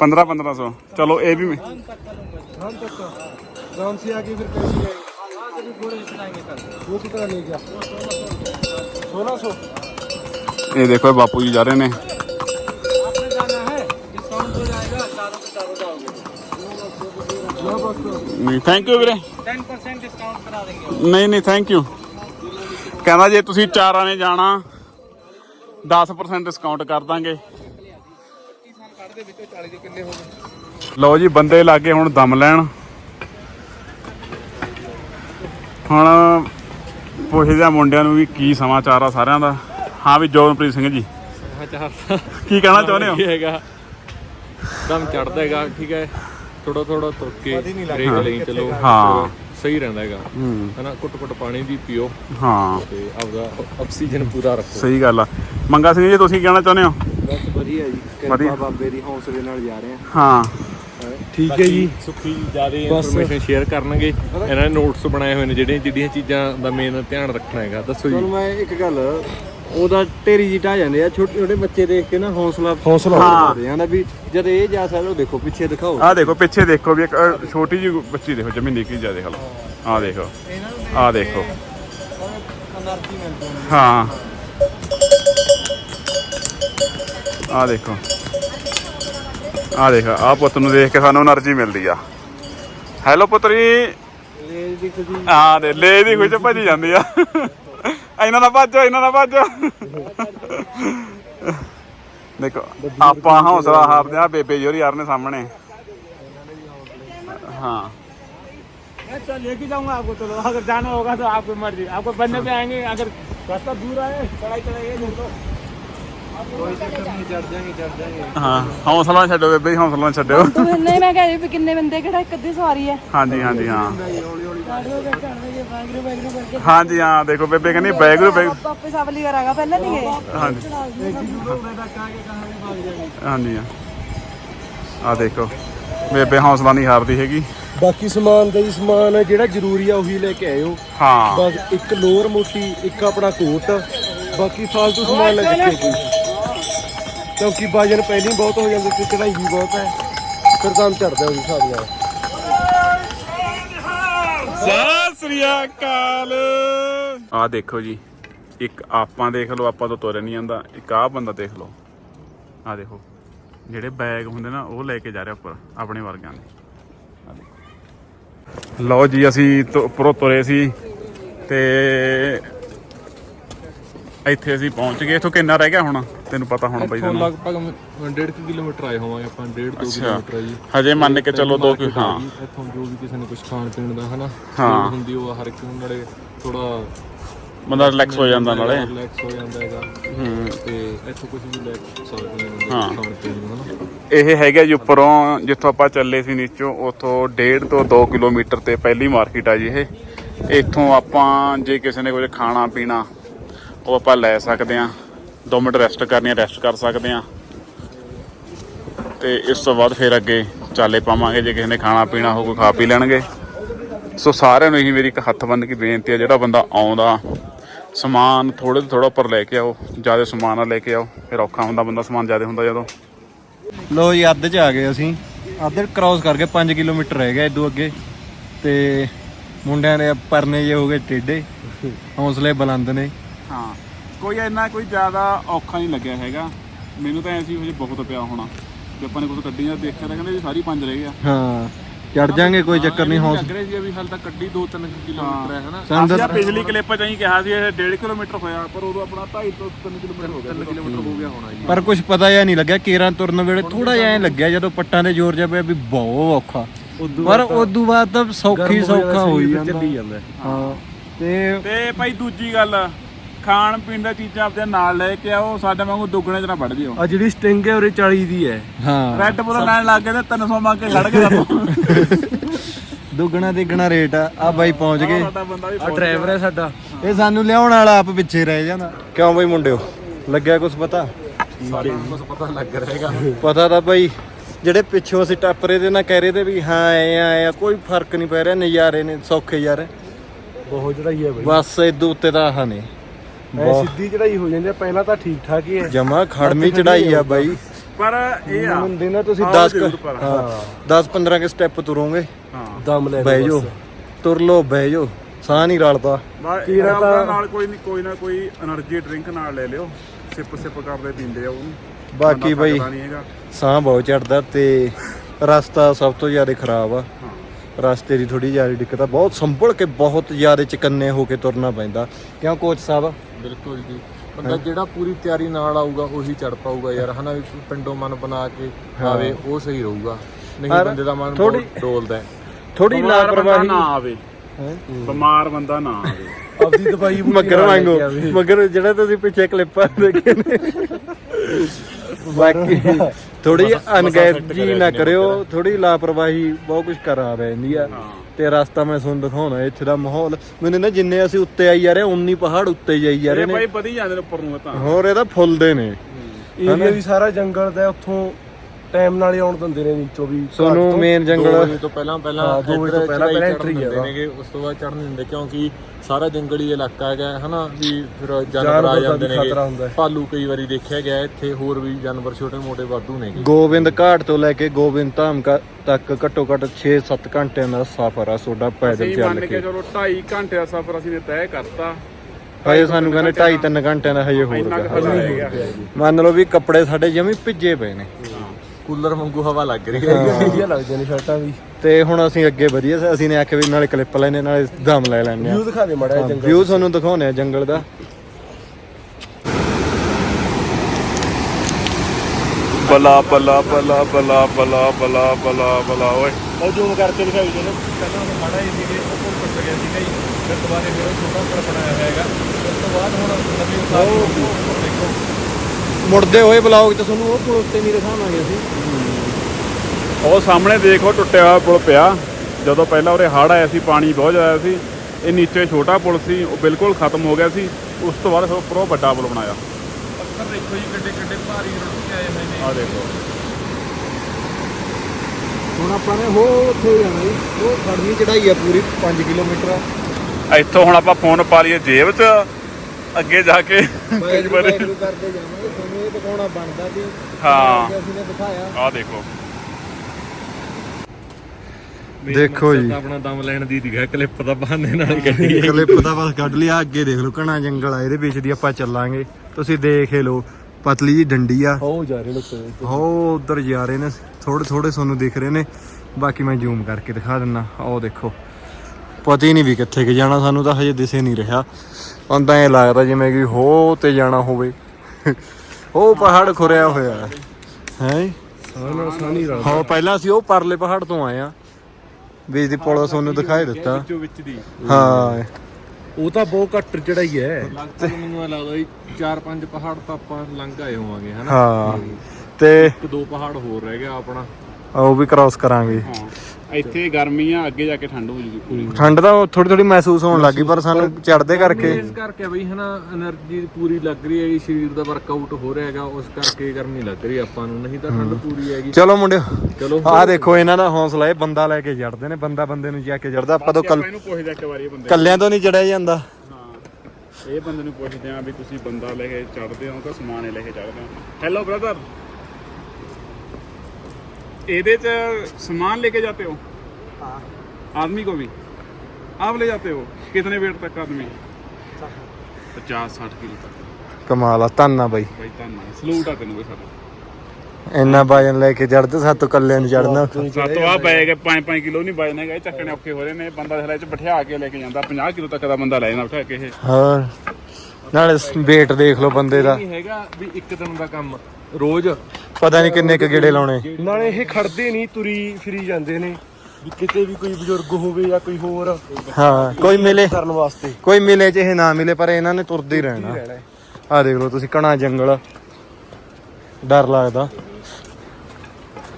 15 1500 ਚਲੋ ਇਹ ਵੀ ਮੈਂ- हम तक का गांव से आगे फिर कैसे जाएंगे वहाँ से भी घोड़े चलाएंगे कल वो कितना ले गया सोलह सौ ਇਹ ਦੇਖੋ ਇਹ ਬਾਪੂ ਜੀ ਜਾ ਰਹੇ ਨਹੀਂ ਥੈਂਕ ਯੂ ਵੀਰੇ। 10% ਡਿਸਕਾਊਂਟ ਕਰਾ ਦੇਗੇ ਨਹੀਂ ਨਹੀਂ ਥੈਂਕ ਯੂ ਕਹਿੰਦਾ ਜੇ ਤੁਸੀਂ ਚਾਰਾਂ ਨੇ ਜਾਣਾ 10% ਡਿਸਕਾਊਂਟ ਕਰ ਦਾਂਗੇ। ਲਓ ਜੀ ਬੰਦੇ ਲਾਗੇ ਹੁਣ ਦਮ ਲੈਣ। ਹੁਣ ਪੁੱਛਦੇ ਆ ਮੁੰਡਿਆਂ ਨੂੰ ਵੀ ਕੀ ਸਮਾਚਾਰ ਆ ਸਾਰਿਆਂ ਦਾ। ਹਾਂ ਵੀ ਜੋਨਪ੍ਰੀਤ ਸਿੰਘ ਜੀ। ਕੀ ਕਹਿਣਾ ਚਾਹੁੰਦੇ ਹੋ? ਦਮ ਚੜਦਾ ਹੈਗਾ ਠੀਕ ਹੈ। ਥੋੜਾ ਥੋੜਾ ਤੁਰ ਕੇ ਬ੍ਰੇਕ ਲਈ ਚਲੋ ਹਾਂ। ਸਹੀ ਰਹਿੰਦਾ ਹੈਗਾ। ਹੂੰ। ਹਨਾ ਕੁੱਟ ਕੁੱਟ ਪਾਣੀ ਵੀ ਪੀਓ। ਹਾਂ। ਤੇ ਆਪਦਾ ਆਕਸੀਜਨ ਪੂਰਾ ਰੱਖੋ। ਸਹੀ ਗੱਲ ਆ। ਮੰਗਾ ਸਿੰਘ ਜੀ ਤੁਸੀਂ ਕਹਿਣਾ ਚਾਹੁੰਦੇ ਹੋ? ਬਸ ਵਧੀਆ ਜੀ। ਕਿਰਪਾ ਬਾਬੇ ਦੀ ਹੌਸਲੇ ਨਾਲ ਜਾ ਰਹੇ ਹਾਂ। ਠੀਕ ਹੈ ਜੀ। ਸੁੱਖੀ ਜ਼ਿਆਦਾ ਇਨਫੋਰਮੇਸ਼ਨ ਸ਼ੇਅਰ ਕਰਨਗੇ। ਇਹਨਾਂ ਨੇ ਨੋਟਸ ਬਣਾਏ ਹੋਏ ਨੇ ਜਿਹੜੀਆਂ ਜਿਹੜੀਆਂ ਚੀਜ਼ਾਂ ਦਾ ਮੇਨ ਧਿਆਨ ਰੱਖਣਾ ਹੈਗਾ। ਦੱਸੋ ਜੀ। ਤੁਹਾਨੂੰ ਮੈਂ ਇੱਕ ਗੱਲ ਉਹਦਾ ਢੇਰੀ ਜੀ ਢਾ ਜਾਂਦੇ ਆ ਛੋਟੇ ਛੋਟੇ ਬੱਚੇ ਦੇਖ ਕੇ ਨਾ ਹੌਸਲਾ ਹੌਸਲਾ ਹਾਂ। ਹੋ ਜਾਂਦਾ ਵੀ ਜਦ ਇਹ ਜਾ ਸਕਦਾ ਉਹ ਦੇਖੋ ਪਿੱਛੇ ਦਿਖਾਓ। ਆ ਦੇਖੋ ਪਿੱਛੇ ਦੇਖੋ ਵੀ ਇੱਕ ਛੋਟੀ ਜਿਹੀ ਬੱਚੀ ਦੇਖੋ ਜਮੀ ਨਿੱਕੀ ਜਿਹਾ ਦੇਖ। ਲਓ ਆ ਦੇਖੋ। ਇਹਨਾਂ ਨੂੰ ਦੇਖ। ਦੇਖੋ। ਕੇ ਹਾਂ। ਆ ਦੇਖੋ। ਆ ਦੇਖ ਆ ਪੁੱਤ ਨੂੰ ਦੇਖ ਕੇ ਸਾਨੂੰ એનર્ਜੀ ਮਿਲਦੀ ਆ। ਹੈਲੋ ਪੁੱਤਰੀ। ਆ ਦੇ ਲੈ ਦੀ ਖੁਸ਼ ਭੱਜੀ ਜਾਂਦੀ ਆ। ਇਹਨਾਂ ਦਾ ਭੱਜੋ ਇਹਨਾਂ ਦਾ ਭੱਜੋ ਦੇਖੋ ਆਪਾਂ ਹੌਸਲਾ ਹਾਰਦੇ ਆ ਬੇਬੇ ਜੋਰੀ ਯਾਰ ਨੇ ਸਾਹਮਣੇ ਹਾਂ अच्छा लेके जाऊंगा आपको चलो अगर जाना होगा तो आपकी मर्जी आपको बनने पे आएंगे अगर रास्ता दूर आए चढ़ाई चढ़ाई ਹਾਂ ਹੌਸਲਾ ਨਾ ਛੱਡੋ ਬੇਬੇ ਹੌਸਲਾ ਨਾ ਛੱਡਿਓ ਨਹੀਂ ਮੈਂ ਕਹਿ ਰਹੀ ਕਿੰਨੇ ਬੰਦੇ ਕਿਹੜਾ ਇੱਕ ਅੱਧੀ ਸਵਾਰੀ ਹੈ। ਹਾਂਜੀ ਹਾਂਜੀ ਹਾਂ। ਹਾਂਜੀ ਹਾਂ ਦੇਖੋ ਬੇਬੇ ਕਹਿੰਦੀ ਬੈਗਰੂ ਬੈਗ ਵਾਪਸ ਆਵਲੀ ਕਰਾਂਗਾ ਪਹਿਲਾਂ ਨਹੀਂ ਗਏ। ਹਾਂਜੀ। ਹਾਂਜੀ ਹਾਂ। ਆ ਦੇਖੋ ਬੇਬੇ ਹੌਸਲਾ ਨਹੀਂ ਹਾਰਦੀ ਹੈਗੀ। ਬਾਕੀ ਸਮਾਨ ਦਾ ਜੀ ਸਮਾਨ ਹੈ ਜਿਹੜਾ ਜ਼ਰੂਰੀ ਆ ਉਹੀ ਲੈ ਕੇ ਆਇਓ। ਹਾਂ। ਬਸ ਇੱਕ ਲੋਅਰ ਮੋਟੀ ਇੱਕ ਆਪਣਾ ਕੋਟ। ਬਾਕੀ ਫਾਲਤੂ ਸਮਾਨ ਲੈ ਕੇ ਆਇਓ। ਕਿਉਂਕਿ ਵਜਨ ਪਹਿਲਾਂ ਬਹੁਤ ਹੋ ਜਾਂਦਾ ਤੇ ਚੜਾਈ ਵੀ ਬਹੁਤ ਹੈ। ਫਿਰ ਕੰਮ ਚੜਦਾ ਉਹਦੇ ਹਿਸਾਬ ਨਾਲ ਸਤਿ ਸ੍ਰੀ ਅਕਾਲ। ਆ ਦੇਖੋ ਜੀ ਇੱਕ ਆਪਾਂ ਦੇਖ ਲਓ ਆਪਾਂ ਤੋਂ ਤੁਰ ਨਹੀਂ ਜਾਂਦਾ ਇੱਕ ਆ ਬੰਦਾ ਦੇਖ ਲਓ। ਆ ਦੇਖੋ ਜਿਹੜੇ ਬੈਗ ਹੁੰਦੇ ਨਾ ਉਹ ਲੈ ਕੇ ਜਾ ਰਿਹਾ ਉੱਪਰ ਆਪਣੇ ਵਰਗਿਆਂ ਦੇ। ਆਹ। ਲਓ ਜੀ ਅਸੀਂ ਤੋਂ ਉੱਪਰੋਂ ਤੁਰੇ ਸੀ ਤੇ ਇੱਥੇ ਅਸੀਂ ਪਹੁੰਚ ਗਏ। ਇੱਥੋਂ ਕਿੰਨਾ ਰਹਿ ਗਿਆ ਹੁਣ? ਤੈਨੂੰ ਪਤਾ ਹੁਣ ਬਈ ਇੱਥੋਂ ਤੈਨੂੰ। ਲਗਭਗ 1.5 ਕਿਲੋਮੀਟਰ ਆਏ ਹੋਵਾਂਗੇ ਆਪਾਂ 1.5 2 ਅੱਛਾ। ਕਿਲੋਮੀਟਰ ਆ ਜੀ। ਹਜੇ ਮੰਨ ਕੇ ਚੱਲੋ ਦੋ ਕਿ ਹਾਂ। ਇੱਥੋਂ ਜੋ ਵੀ ਕਿਸੇ ਨੇ ਕੁਝ ਖਾਣ ਪੀਣ ਦਾ ਹਨਾ? ਹਾਂ। ਲੋੜ ਹੁੰਦੀ ਉਹ ਹਰ ਇੱਕ ਨੂੰ ਨਾਲੇ ਥੋੜਾ ਬੰਦਾ ਰਿਲੈਕਸ ਹੋ ਜਾਂਦਾ ਨਾਲੇ। ਰਿਲੈਕਸ ਹੋ ਜਾਂਦਾ ਹੈਗਾ। ਹੂੰ। ਤੇ ਇੱਥੋਂ ਕੁਝ ਵੀ ਲੈ ਸਕਦੇ ਨੇ ਹਾਂ। ਖਾਣ ਪੀਣ ਨੂੰ ਹਨਾ? ਇਹ ਹੈਗਾ ਜੀ ਉੱਪਰੋਂ ਜਿੱਥੋਂ ਆਪਾਂ ਚੱਲੇ ਸੀ ਨੀਚੋਂ ਉਥੋਂ 1.5 ਤੋਂ 2 ਕਿਲੋਮੀਟਰ ਤੇ ਪਹਿਲੀ ਮਾਰਕੀਟ ਆ ਜੀ ਇਹ। ਇੱਥੋਂ ਆਪਾਂ ਜੇ ਕਿਸੇ ਨੇ ਕੁਝ ਖਾਣਾ ਪੀਣਾ ਉਹ ਆਪਾਂ ਲੈ ਸਕਦੇ ਆ 2 ਮਿੰਟ ਰੈਸਟ ਕਰਨੀ ਆ ਰੈਸਟ ਕਰ ਸਕਦੇ ਆ ਤੇ ਇਸ ਤੋਂ ਬਾਅਦ ਫਿਰ ਅੱਗੇ ਚਾਲੇ ਪਾਵਾਂਗੇ ਜੇ ਕਿਸੇ ਨੇ ਖਾਣਾ ਪੀਣਾ ਹੋਊ ਕੋਈ ਖਾ ਪੀ ਲੈਣਗੇ। ਸੋ ਸਾਰਿਆਂ ਨੂੰ ਇਹੀ ਮੇਰੀ ਇੱਕ ਹੱਥ ਬੰਨ ਕੇ ਬੇਨਤੀ ਆ ਜਿਹੜਾ ਬੰਦਾ ਆਉਂਦਾ ਸਮਾਨ ਥੋੜੇ ਤੋਂ ਥੋੜਾ ਉੱਪਰ ਲੈ ਕੇ ਆਓ ਜ਼ਿਆਦਾ ਸਮਾਨ ਨਾ ਲੈ ਕੇ ਆਓ ਫਿਰ ਔਖਾ ਹੁੰਦਾ ਬੰਦਾ ਸਮਾਨ ਜ਼ਿਆਦਾ ਹੁੰਦਾ ਜਦੋਂ। ਲੋ ਜੀ ਅੱਧ ਚ ਆ ਗਏ ਅਸੀਂ। ਅੱਧ ਕ੍ਰਾਸ ਕਰਕੇ 5 ਕਿਲੋਮੀਟਰ ਰਹਿ ਗਿਆ ਇਦੋਂ ਅੱਗੇ। ਤੇ ਮੁੰਡਿਆਂ ਦੇ ਪਰਨੇ ਜੇ ਹੋ ਗਏ ਟੇਢੇ ਹੌਸਲੇ ਬੁਲੰਦ ਨੇ। ਹਾਂ। ਕੋਈ ਇੰਨਾ ਕੋਈ ਜ਼ਿਆਦਾ ਔਖਾ ਨਹੀਂ ਲੱਗਿਆ ਹੈਗਾ। ਮੈਨੂੰ ਤਾਂ ਐਸੀ ਹਜੇ ਬਹੁਤ ਪਿਆ ਹੋਣਾ। ਜੇ ਆਪਾਂ ਨੇ ਕੁਝ ਕੱਢੀਆਂ ਦੇਖਿਆ ਤਾਂ ਕਹਿੰਦੇ ਵੀ ਸਾਰੀ ਪੰਜ ਰਹਿ ਗਿਆ ਹਾਂ ਚੜ ਜਾਾਂਗੇ ਕੋਈ ਚੱਕਰ ਨਹੀਂ ਹੌਸ ਲੱਗ ਰਿਹਾ ਸੀ ਵੀ ਹਾਲ ਤੱਕ ਗੱਡੀ 2-3 ਕਿਲੋਮੀਟਰ ਹੈ ਹਨਾ। ਤਾਂ- ਪਿਛਲੀ ਕਲਿੱਪ ਚ ਅਸੀਂ ਕਿਹਾ ਸੀ ਇਹ 1.5 ਕਿਲੋਮੀਟਰ ਹੋਇਆ ਪਰ ਉਦੋਂ ਆਪਣਾ 2.5 ਤੋਂ 3 ਕਿਲੋਮੀਟਰ ਹੋ ਗਿਆ 3 ਕਿਲੋਮੀਟਰ ਹੋ ਗਿਆ ਹੋਣਾ ਜੀ। ਪਰ ਕੁਝ ਪਤਾ ਜਾਂ ਨਹੀਂ ਲੱਗਿਆ ਕੇਰਾਂ ਤੁਰਨ ਵੇਲੇ ਥੋੜਾ ਜਿਹਾ ਐ ਲੱਗਿਆ ਜਦੋਂ ਪੱਟਾਂ ਦੇ ਜ਼ੋਰ ਜਿਹਾ ਪਿਆ ਵੀ ਬਹੁਤ ਔਖਾ। ਪਰ ਉਦੋਂ ਬਾਅਦ ਤਾਂ ਸੌਖੀ ਸੌਖਾ ਹੋਈ ਜਾਂਦਾ। ਹਾਂ ਤੇ ਤੇ ਭਾਈ ਦੂਜੀ ਗੱਲ ਖਾਣ ਪੀਣ ਦਾ ਚੀਜ਼ਾਂ ਆਪਣੇ ਨਾਲ ਲੈ ਕੇ ਆਓ ਸਾਡੇ ਵਾਂਗੂ ਦੁੱਗਣੇ ਚ ਨਾ ਵੱਢ ਜਿਓ ਆ ਜਿਹੜੀ ਸਟਿੰਗ ਹੈ ਉਰੇ 40 ਦੀ ਹੈ। ਹਾਂ। ਰੈੱਡ ਬੁੱਲ ਲੈਣ ਲੱਗ ਗਏ ਤੇ 300 ਮੰਗ ਕੇ ਖੜ ਗਏ ਸਾਨੂੰ। ਦੁੱਗਣਾ ਤਿੱਗਣਾ ਰੇਟ ਆ ਆ ਬਾਈ ਪਹੁੰਚ ਗਏ। ਸਾਡਾ ਬੰਦਾ ਵੀ ਆ ਡਰਾਈਵਰ ਹੈ ਸਾਡਾ। ਇਹ ਸਾਨੂੰ ਲਿਆਉਣ ਵਾਲਾ ਆਪ ਪਿੱਛੇ ਰਹਿ ਜਾਂਦਾ। ਕਿਉਂ ਬਈ ਮੁੰਡਿਓ? ਲੱਗਿਆ ਕੁਝ ਪਤਾ? ਸਾਨੂੰ ਕੁਝ ਪਤਾ ਲੱਗ ਰਿਹਾਗਾ। ਪਤਾ ਤਾਂ ਬਈ ਜਿਹੜੇ ਪਿੱਛੋਂ ਅਸੀਂ ਟੱਪ ਰਹੇ ਤੇ ਨਾ ਕਹਿ ਰਹੇ ਤੇ ਵੀ ਹਾਂ ਐ ਆ ਐ ਆ, ਕੋਈ ਫ਼ਰਕ ਨਹੀਂ ਪੈ ਰਿਹਾ ਨਜ਼ਾਰੇ ਨੇ ਸੌਖੇ ਯਾਰ। ਬਹੁਤ ਚੜਾਈ ਹੈ ਬਈ। ਬਸ ਇਦੋਂ ਉੱਤੇ ਤਾਂ ਆਹ ਨੇ। ਸਿੱਧੀ ਚੜਾਈ ਹੋ ਜਾਂਦੀ ਪਹਿਲਾਂ ਤਾਂ ਠੀਕ ਠਾਕ ਜਮਾ ਚੜਾਈ ਆ ਬਾਈ। ਪਰ ਇਹ ਆ ਹੁੰਦੇ ਨਾ ਤੁਸੀਂ 10 ਹਾਂ 10 15 ਕੇ ਸਟੈਪ ਤੁਰੋਗੇ। ਹਾਂ। ਦਮ ਲੈ ਬਹਿ ਜਾਓ। ਤੁਰ ਲੋ ਬਹਿ ਸਾਹ ਨਹੀਂ ਰਲਦਾ। ਕੀੜਾ ਤਾਂ ਨਾਲ ਕੋਈ ਨਹੀਂ ਕੋਈ ਨਾ ਕੋਈ એનર્ਜੀ ਡਰਿੰਕ ਨਾਲ ਲੈ ਲਿਓ। ਸਿਪ ਸਿਪ ਕਰਦੇ ਪੀਂਦੇ ਆ ਉਹਨੂੰ। ਬਾਕੀ ਬਈ ਸਾਹ ਬਹੁਤ ਚੜਦਾ ਤੇ ਰਸਤਾ ਸਭ ਤੋਂ ਜ਼ਿਆਦਾ ਖਰਾਬ ਆ। ਰਸਤੇ ਦੀ ਥੋੜੀ ਜ਼ਿਆਦਾ ਦਿੱਕਤ ਆ। ਬਹੁਤ ਸੰਭਲ ਕੇ ਬਹੁਤ ਜ਼ਿਆਦਾ ਚਕੰਨੇ ਹੋ ਕੇ ਤੁਰਨਾ ਪੈਂਦਾ। ਕਿਉਂ ਕੋਚ ਸਾਹਿਬ? ਬਿਲਕੁਲ ਜੀ। ਬੰਦਾ ਜਿਹੜਾ ਪੂਰੀ ਤਿਆਰੀ ਨਾਲ ਆਊਗਾ ਉਹੀ ਚੜ ਪਾਊਗਾ ਯਾਰ ਹਨਾ? ਵੀ ਪਿੰਡੋਂ ਮਨ ਬਣਾ ਕੇ ਆਵੇ ਉਹ ਸਹੀ ਰਹੂਗਾ। ਨਹੀਂ ਬੰਦੇ ਦਾ ਮਨ ਬਹੁਤ ਡੋਲਦਾ ਥੋੜੀ ਲਾਪਰਵਾਹੀ ਨਾ ਆਵੇ। ਬਿਮਾਰ ਬੰਦਾ ਨਾ ਆਵੇ। ਆਪਦੀ ਦਵਾਈ ਮਗਰ ਵਾਂਗੂ। ਮਗਰ ਜਿਹੜਾ ਤੁਸੀਂ ਪਿੱਛੇ ਕਲਿੱਪਾਂ ਦੇਖੇ ਨੇ। ਬਾਕੀ ਥੋੜੀ ਅਨਗੈਰਜੀ ਨਾ ਕਰਿਓ ਥੋੜੀ ਲਾਪਰਵਾਹੀ ਬਹੁਤ ਕੁਝ ਕਰਾ ਰਹਿੰਦੀ ਆ ਤੇ ਰਸਤਾ ਮੈਂ ਤੁਹਾਨੂੰ ਦਿਖਾਉਣਾ ਇੱਥੇ ਦਾ ਮਾਹੌਲ। ਮੈਨੂੰ ਨਾ ਜਿੰਨੇ ਅਸੀਂ ਉੱਤੇ ਆਈ ਜਾ ਰਹੇ ਉਨੀ ਪਹਾੜ ਉੱਤੇ ਜਾਈ ਜਾ ਰਹੇ ਇਹ ਨੇ। ਭਾਈ ਵਧੀ ਜਾਂਦੇ ਨੇ ਉੱਪਰ ਨੂੰ ਇਹ ਤਾਂ। ਹੋਰ ਇਹਦਾ ਫੁੱਲਦੇ ਨੇ। ਏਰੀਆ ਵੀ ਸਾਰਾ ਜੰਗਲ ਦਾ ਉੱਥੋਂ ਟਾਈਮ ਨਾਲ ਹੀ ਆਉਣ ਦਿੰਦੇ ਨੇ ਨੀਚੋਂ ਵੀ ਸੋਨੂੰ ਮੇਨ ਜੰਗਲ ਤੋਂ ਪਹਿਲਾਂ ਪਹਿਲਾਂ ਹਾਂ, ਦੋ ਵਜੇ ਤੋਂ ਪਹਿਲਾਂ- ਪਹਿਲਾਂ entry ਦਿੰਦੇ ਹੈਗਾ। ਨੇਗੇ, ਉਸ ਤੋਂ ਬਾਅਦ ਚੜ੍ਹਨ ਨਹੀਂ ਦਿੰਦੇ ਕਿਉਂਕਿ ਸਾਰਾ ਜੰਗਲੀ ਇਲਾਕਾ ਹੈਗਾ ਹਨਾ ਵੀ ਫਿਰ ਜਾਨਵਰ ਜਾਨਵਰ ਆ ਦਾ ਜਾਂਦੇ ਵੀ ਖਤਰਾ ਹੁੰਦਾ ਹੈ। ਭਾਲੂ ਕਈ ਵਾਰੀ ਦੇਖਿਆ ਗਿਆ ਇੱਥੇ ਹੋਰ ਵੀ ਜਾਨਵਰ ਛੋਟੇ ਮੋਟੇ ਵਾਧੂ ਨੇਗੇ। ਗੋਬਿੰਦ ਘਾਟ ਤੋਂ ਲੈ ਕੇ ਗੋਬਿੰਦ ਧਾਮ ਕ- ਤੱਕ ਘੱਟੋ ਘੱਟ 6-7 ਘੰਟਿਆਂ ਦਾ ਸਫ਼ਰ ਆ ਤੁਹਾਡਾ ਪੈਦਲ ਅਸੀਂ ਚੱਲ ਮੰਨ ਕੇ ਕੇ। ਚਲੋ 2.5 ਘੰਟੇ ਦਾ ਸਫ਼ਰ ਅਸੀਂ ਨੇ ਤੈਅ ਕਰਤਾ। ਹਜੇ ਸਾਨੂੰ ਕਹਿੰਦੇ 2.5-3 ਘੰਟਿਆਂ ਦਾ ਹਜੇ ਹੋਰ ਇੰਨਾ ਕੁ ਗਾ। ਹਜੇ ਰਹਿ ਗਿਆ। ਮੰਨ ਲਓ ਵੀ ਕੱਪੜੇ ਸਾਡੇ ਜਮੀ ਭਿੱਜੇ ਪਏ ਨੇ। ਕੂਲਰ ਵਾਂਗੂ ਹਵਾ ਲੱਗ ਰਹੀ ਹੈ। ਵਧੀਆ ਲੱਗਦੀਆਂ ਨੇ ਸ਼ਰਟਾਂ ਵੀ। ਤੇ ਹੁਣ ਅਸੀਂ ਅੱਗੇ ਵਧੀਆ ਸੀ। ਅਸੀਂ ਨੇ ਆਖਿਆ ਵੀ ਨਾਲੇ ਕਲਿੱਪ ਲੈਨੇ ਨਾਲੇ ਦਮ ਲੈ ਲੈਣੇ ਆ। ਵਿਊ ਦਿਖਾ ਦੇ ਮੜਾ ਜੰਗਲ ਵਿਊ ਤੁਹਾਨੂੰ ਦਿਖਾਉਣੇ ਆ ਜੰਗਲ ਦਾ। ਬਲਾ ਬਲਾ ਬਲਾ ਬਲਾ ਬਲਾ ਬਲਾ ਬਲਾ ਬਲਾ ਓਏ। ਉਹ ਜ਼ੂਮ ਕਰਕੇ ਦਿਖਾਈ ਦੇ ਪਹਿਲਾਂ ਉਹ ਮਾੜਾ ਹੀ ਸੀਗੇ ਉਹ ਕੋਲ ਟੁੱਟ ਗਿਆ ਸੀਗਾ ਜੀ। ਫਿਰ ਦੁਬਾਰੇ ਫਿਰ ਉਹ ਛੋਟਾ ਉੱਪਰ ਬਣਾਇਆ ਹੋਇਆ ਹੈਗਾ। ਉਸ ਤੋਂ ਬਾਅਦ ਹੁਣ ਨਵੀਂ ਉਸਾਰੀ ਦੇਖੋ। ਮੁੜਦੇ ਹੋਏ ਬਲੌਗ ਚ ਤੁਹਾਨੂੰ ਉਹ ਪੁਲ ਉੱਤੇ ਨਹੀਂ ਦਿਖਾਵਾਂਗੇ ਅਸੀਂ। ਉਹ ਸਾਹਮਣੇ ਦੇਖੋ ਟੁੱਟਿਆ ਹੋਇਆ ਪੁਲ ਪਿਆ। ਜਦੋਂ ਪਹਿਲਾਂ ਉਰੇ ਹੜ੍ਹ ਆਇਆ ਸੀ ਪਾਣੀ ਬਹੁਤ ਜ਼ਿਆਦਾ ਸੀ। ਇਹ ਨੀਚੇ ਛੋਟਾ ਪੁਲ ਸੀ ਉਹ ਬਿਲਕੁਲ ਖਤਮ ਹੋ ਗਿਆ ਸੀ। ਉਸ ਤੋਂ ਬਾਅਦ ਫਿਰ ਉੱਪਰੋਂ ਵੱਡਾ ਪੁਲ ਬਣਾਇਆ। ਪੱਥਰ ਦੇਖੋ ਜੀ ਕਿੱਡੇ ਕਿੱਡੇ ਭਾਰੀ ਰੁੜ ਕੇ ਆਏ ਹੋਏ ਨੇ। ਆ ਦੇਖੋ। ਹੁਣ ਆਪਾਂ ਨੇ ਹੋ ਉੱਥੇ ਜਾਣਾ ਜੀ। ਉਹ ਖੜਨੀ ਚੜਾਈ ਆ ਪੂਰੀ 5 ਕਿਲੋਮੀਟਰ ਇੱਥੋਂ ਹੁਣ ਆਪਾਂ ਫੋਨ ਪਾ ਲਈਏ ਜੇਬ 'ਚ। ਅੱਗੇ ਜਾ ਕੇ ਕਈ ਵਾਰੀ ਕਰਦੇ ਜਾਵਾਂਗੇ ਤੁਹਾਨੂੰ ਇਹ ਦਿਖਾਉਣਾ ਬਣਦਾ ਵੀ ਹਾਂ। ਅਸੀਂ ਨੇ ਦਿਖਾਇਆ। ਆ ਦੇਖੋ। ਦੇਖੋ ਜੀ। ਆਪਣਾ ਦਮ ਲੈਣ ਦੀ ਸੀਗਾ ਕਲਿੱਪ ਦਾ ਬਹਾਨੇ ਨਾਲ ਹੈ। ਕਲਿੱਪ ਦਾ ਬਸ ਕੱਢ ਲਿਆ ਅੱਗੇ ਦੇਖ ਲਓ ਘਣਾ ਜੰਗਲ ਆ ਇਹਦੇ ਵਿੱਚ ਦੀ ਆਪਾਂ ਚੱਲਾਂਗੇ। ਤੁਸੀਂ ਦੇਖ ਹੀ ਲਓ ਪਤਲੀ ਜੀ ਡੰਡੀ ਆ। ਹੋ ਜਾ ਰਹੇ ਨੇ ਉੱਤੇ। ਹੋ ਉਧਰ ਜਾ ਰਹੇ ਨੇ ਥੋੜੇ ਥੋੜੇ ਤੁਹਾਨੂੰ ਦਿਖ ਰਹੇ ਨੇ। ਬਾਕੀ ਮੈਂ ਜ਼ੂਮ ਕਰਕੇ ਦਿਖਾ ਦਿੰਨਾ। ਆਹ ਦੇਖੋ। ਪਤਾ ਹੀ ਨਹੀਂ ਵੀ ਕਿੱਥੇ ਕਿ ਜਾਣਾ ਸਾਨੂੰ ਤਾਂ ਹਜੇ ਦਿਸੇ ਨਹੀਂ ਰਿਹਾ। ਤਾਂ ਇਹ ਲੱਗਦਾ ਜਿਵੇਂ ਕਿ ਹੋ ਤੇ ਜਾਣਾ ਹੋਵੇ। ਉਹ ਪਹਾੜ ਖੁਰਿਆ ਹੋਇਆ। ਹੈ ਹੈ ਸਾਨਾ ਰਲ ਹਾਂ ਪਹਿਲਾਂ ਅਸੀਂ ਉਹ ਪਰਲੇ ਪਹਾੜ ਤੋਂ ਆਏ ਆ। ਵਿੱਚ ਦੀ ਪੁਲ ਤੁਹਾਨੂੰ ਦਿਖਾਈ ਦਿੱਤਾ। ਵਿੱਚੋਂ ਵਿੱਚ ਦੀ ਹਾਂ। ਉਹ ਤਾਂ ਬਹੁਤ ਘੱਟ ਚੜਾਈ ਹੈ। ਲਗਭਗ ਮੈਨੂੰ ਇਹ ਲੱਗਦਾ ਵੀ ਚਾਰ ਪੰਜ ਪਹਾੜ ਤਾਂ ਆਪਾਂ ਲੰਘ ਆਏ ਹੋਵਾਂਗੇ ਹਨਾ? ਹਾਂ। ਤੇ ਇੱਕ ਦੋ ਪਹਾੜ ਹੋਰ ਰਹਿ ਗਿਆ ਆਪਣਾ। ਉਹ ਵੀ ਕ੍ਰਾਸ ਕਰਾਂਗੇ। ਹਾਂ। ਇੱਥੇ ਗਰਮੀ ਆ ਅੱਗੇ ਜਾ ਕੇ ਠੰਡ ਹੋ ਜੂਗੀ ਪੂਰੀ ਠੰਡ ਤਾਂ ਥੋੜੀ ਥੋੜੀ ਮਹਿਸੂਸ ਹੋਣ ਲੱਗੀ ਪਰ ਸਾਨੂੰ ਚੜਦੇ ਕਰਕੇ। ਇਸ ਕਰਕੇ ਬਈ ਹਨਾ એનર્ਜੀ ਪੂਰੀ ਲੱਗ ਰਹੀ ਹੈਗੀ ਸਰੀਰ ਦਾ ਵਰਕਆਊਟ ਹੋ ਰਿਹਾ ਹੈਗਾ ਉਸ ਕਰਕੇ ਗਰਮੀ ਲੱਗ ਰਹੀ ਆਪਾਂ ਨੂੰ ਨਹੀਂ ਤਾਂ ਠੰਡ ਪੂਰੀ ਹੈਗੀ। ਚਲੋ ਮੁੰਡਿਓ ਚਲੋ ਆਹ ਦੇਖੋ ਇਹਨਾਂ ਦਾ ਹੌਸਲਾ ਇਹ ਬੰਦਾ ਲੈ ਕੇ ਜੜਦੇ ਨੇ ਬੰਦਾ ਬੰਦੇ ਨੂੰ ਜਾ ਕੇ ਜੜਦਾ ਆਪਾਂ ਤੋਂ ਕੱਲ ਇਹਨੂੰ ਪੁੱਛਦਾ ਇੱਕ ਵਾਰੀ ਬੰਦੇ ਕੱਲਿਆਂ ਤੋਂ ਨਹੀਂ ਜੜਿਆ ਜਾਂਦਾ। ਇਹ ਬੰਦੇ ਨੂੰ ਪੁੱਛਦੇ ਆ ਵੀ ਤੁਸੀਂ ਬੰਦਾ ਲੈ ਕੇ ਚੜਦੇ ਹੋ ਤਾਂ ਸਮਾਨ ਲੈ ਕੇ ਚੜਦੇ ਹੋ। ਹੈਲੋ ਬ੍ਰਦਰ ਇਹਦੇ ਚ सामान लेके जाते हो हाँ आदमी को भी आप ले जाते हो कितने वेट तक आदमी पचास साठ किलो तक ਕਮਾਲ ਆ ਧੰਨ ਆ ਬਾਈ। ਬਾਈ ਧੰਨਵਾਦ ਸਲੂਟ ਆ ਤੈਨੂੰ ਵੀ ਇੰਨਾ ਵਜਨ ਲੈ ਕੇ ਚੜਦੇ ਸਾਤੋਂ ਕੱਲਿਆਂ ਨੂੰ ਚੜਨਾ ਸਾਤੋਂ ਆ ਬੈਗ 5-5 ਕਿਲੋ ਨਹੀਂ ਵਜਨ ਹੈਗਾ ਚੱਕਣੇ ਔਖੇ ਹੋ ਰਹੇ ਨੇ। ਬੰਦਾ ਥਲੇ ਚ ਬਿਠਾ ਕੇ ਲੈ ਕੇ ਜਾਂਦਾ 50 ਕਿਲੋ ਤੱਕ ਦਾ ਬੰਦਾ ਲੈ ਜਾਂਦਾ ਬਿਠਾ ਕੇ ਇਹ। ਹੋਰ ਨਾਲੇ ਵੇਟ ਦੇਖ ਲਓ ਬੰਦੇ ਦਾ। ਨਹੀਂ ਹੈਗਾ ਵੀ ਇੱਕ ਦਿਨ ਦਾ ਕੰਮ। ਰੋਜ਼। ਪਤਾ ਨਹੀਂ ਕਿੰਨੇ ਕ ਗੇੜੇ ਲਾਉਣੇ। ਨਾਲੇ ਇਹ ਖੜਦੇ ਨਹੀਂ ਤੁਰੀ ਫਿਰੀ ਜਾਂਦੇ ਨੇ। ਵੀ ਕਿਤੇ ਵੀ ਕੋਈ ਬਜ਼ੁਰਗ ਹੋਵੇ ਜਾਂ ਕੋਈ ਹੋਰ। ਹਾਂ ਕੋਈ ਮਿਲੇ। ਕਰਨ ਵਾਸਤੇ। ਕੋਈ ਮਿਲੇ ਚਾਹੇ ਨਾ ਮਿਲੇ ਪਰ ਇਹਨਾਂ ਨੇ ਤੁਰਦੇ ਹੀ ਰਹਿਣਾ। ਆ ਦੇਖ ਲਓ ਤੁਸੀਂ ਘਣਾ ਜੰਗਲ। ਡਰ ਲੱਗਦਾ।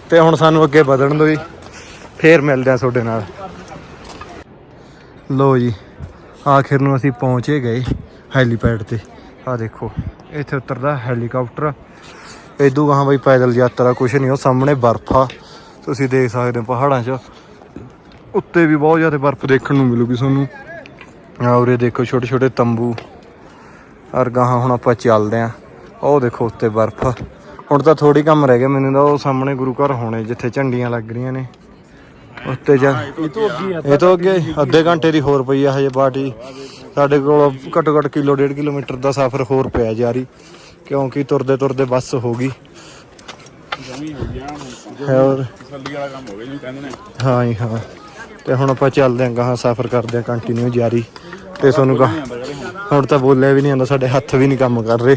ਤੇ ਹੁਣ ਸਾਨੂੰ ਅੱਗੇ ਵਧਣ ਦਿਓ ਜੀ। ਫੇਰ ਮਿਲਦੇ ਆ ਤੁਹਾਡੇ ਨਾਲ। ਲੋ ਜੀ ਆਖਿਰ ਨੂੰ ਅਸੀਂ ਪਹੁੰਚੇ ਗਏ ਹੈਲੀਪੈਡ ਤੇ। ਆ ਦੇਖੋ ਇੱਥੇ ਉਤਰਦਾ ਹੈਲੀਕਾਪਟਰ। ਇਦੋਂ ਗਾਹਾਂ ਬਈ ਪੈਦਲ ਯਾਤਰਾ ਕੁਛ ਨਹੀਂ ਉਹ ਸਾਹਮਣੇ ਬਰਫ਼ ਆ। ਤੁਸੀਂ ਦੇਖ ਸਕਦੇ ਹੋ ਪਹਾੜਾਂ 'ਚ। ਉੱਤੇ ਵੀ ਬਹੁਤ ਜ਼ਿਆਦਾ ਬਰਫ਼ ਦੇਖਣ ਨੂੰ ਮਿਲੂਗੀ ਤੁਹਾਨੂੰ। ਆ ਉਰੇ ਦੇਖੋ ਛੋਟੇ ਛੋਟੇ ਤੰਬੂ। ਔਰ ਗਾਹਾਂ ਹੁਣ ਆਪਾਂ ਚੱਲਦੇ ਆਂ। ਉਹ ਦੇਖੋ ਉੱਤੇ ਬਰਫ਼। ਹੁਣ ਤਾਂ ਥੋੜੀ ਕੰਮ ਰਹਿ ਗਿਆ ਮੈਨੂੰ ਤਾਂ, ਉਹ ਸਾਹਮਣੇ ਗੁਰੂ ਘਰ ਹੋਣੇ ਜਿੱਥੇ ਝੰਡੀਆਂ ਲੱਗ ਰਹੀਆਂ ਨੇ। ਉੱਤੇ ਜਾ ਇਹ ਤੋਂ ਅੱਗੇ ਅੱਧੇ ਘੰਟੇ ਦੀ ਹੋਰ ਪਈ ਆ ਹਜੇ ਪਾਰਟੀ ਸਾਡੇ ਕੋਲ ਘੱਟੋ ਘੱਟ ਕਿਲੋ, ਡੇਢ ਕਿਲੋਮੀਟਰ ਦਾ ਸਫ਼ਰ ਹੋਰ ਪਿਆ ਜਾਰੀ। ਕਿਉਂਕਿ ਤੁਰਦੇ ਤੁਰਦੇ ਬੱਸ ਹੋ ਗਈ। ਜਮੀ ਹੋ ਗਿਆ ਹੋਰ ਤਸੱਲੀ ਵਾਲਾ ਕੰਮ ਹੋ ਗਿਆ ਜਿਵੇਂ ਕਹਿੰਦੇ ਨੇ। ਹਾਂ ਜੀ ਹਾਂ। ਤੇ ਹੁਣ ਆਪਾਂ ਚੱਲਦੇ ਆਂ ਗਾਹਾਂ ਸਫ਼ਰ ਕਰਦੇ ਆਂ ਕੰਟੀਨਿਊ ਜਾਰੀ। ਤੇ ਤੁਹਾਨੂੰ ਹੁਣ। ਤਾਂ ਬੋਲਿਆ ਵੀ ਨਹੀਂ ਆਉਂਦਾ ਸਾਡੇ ਹੱਥ ਵੀ ਨਹੀਂ ਕੰਮ ਕਰ ਰਹੇ।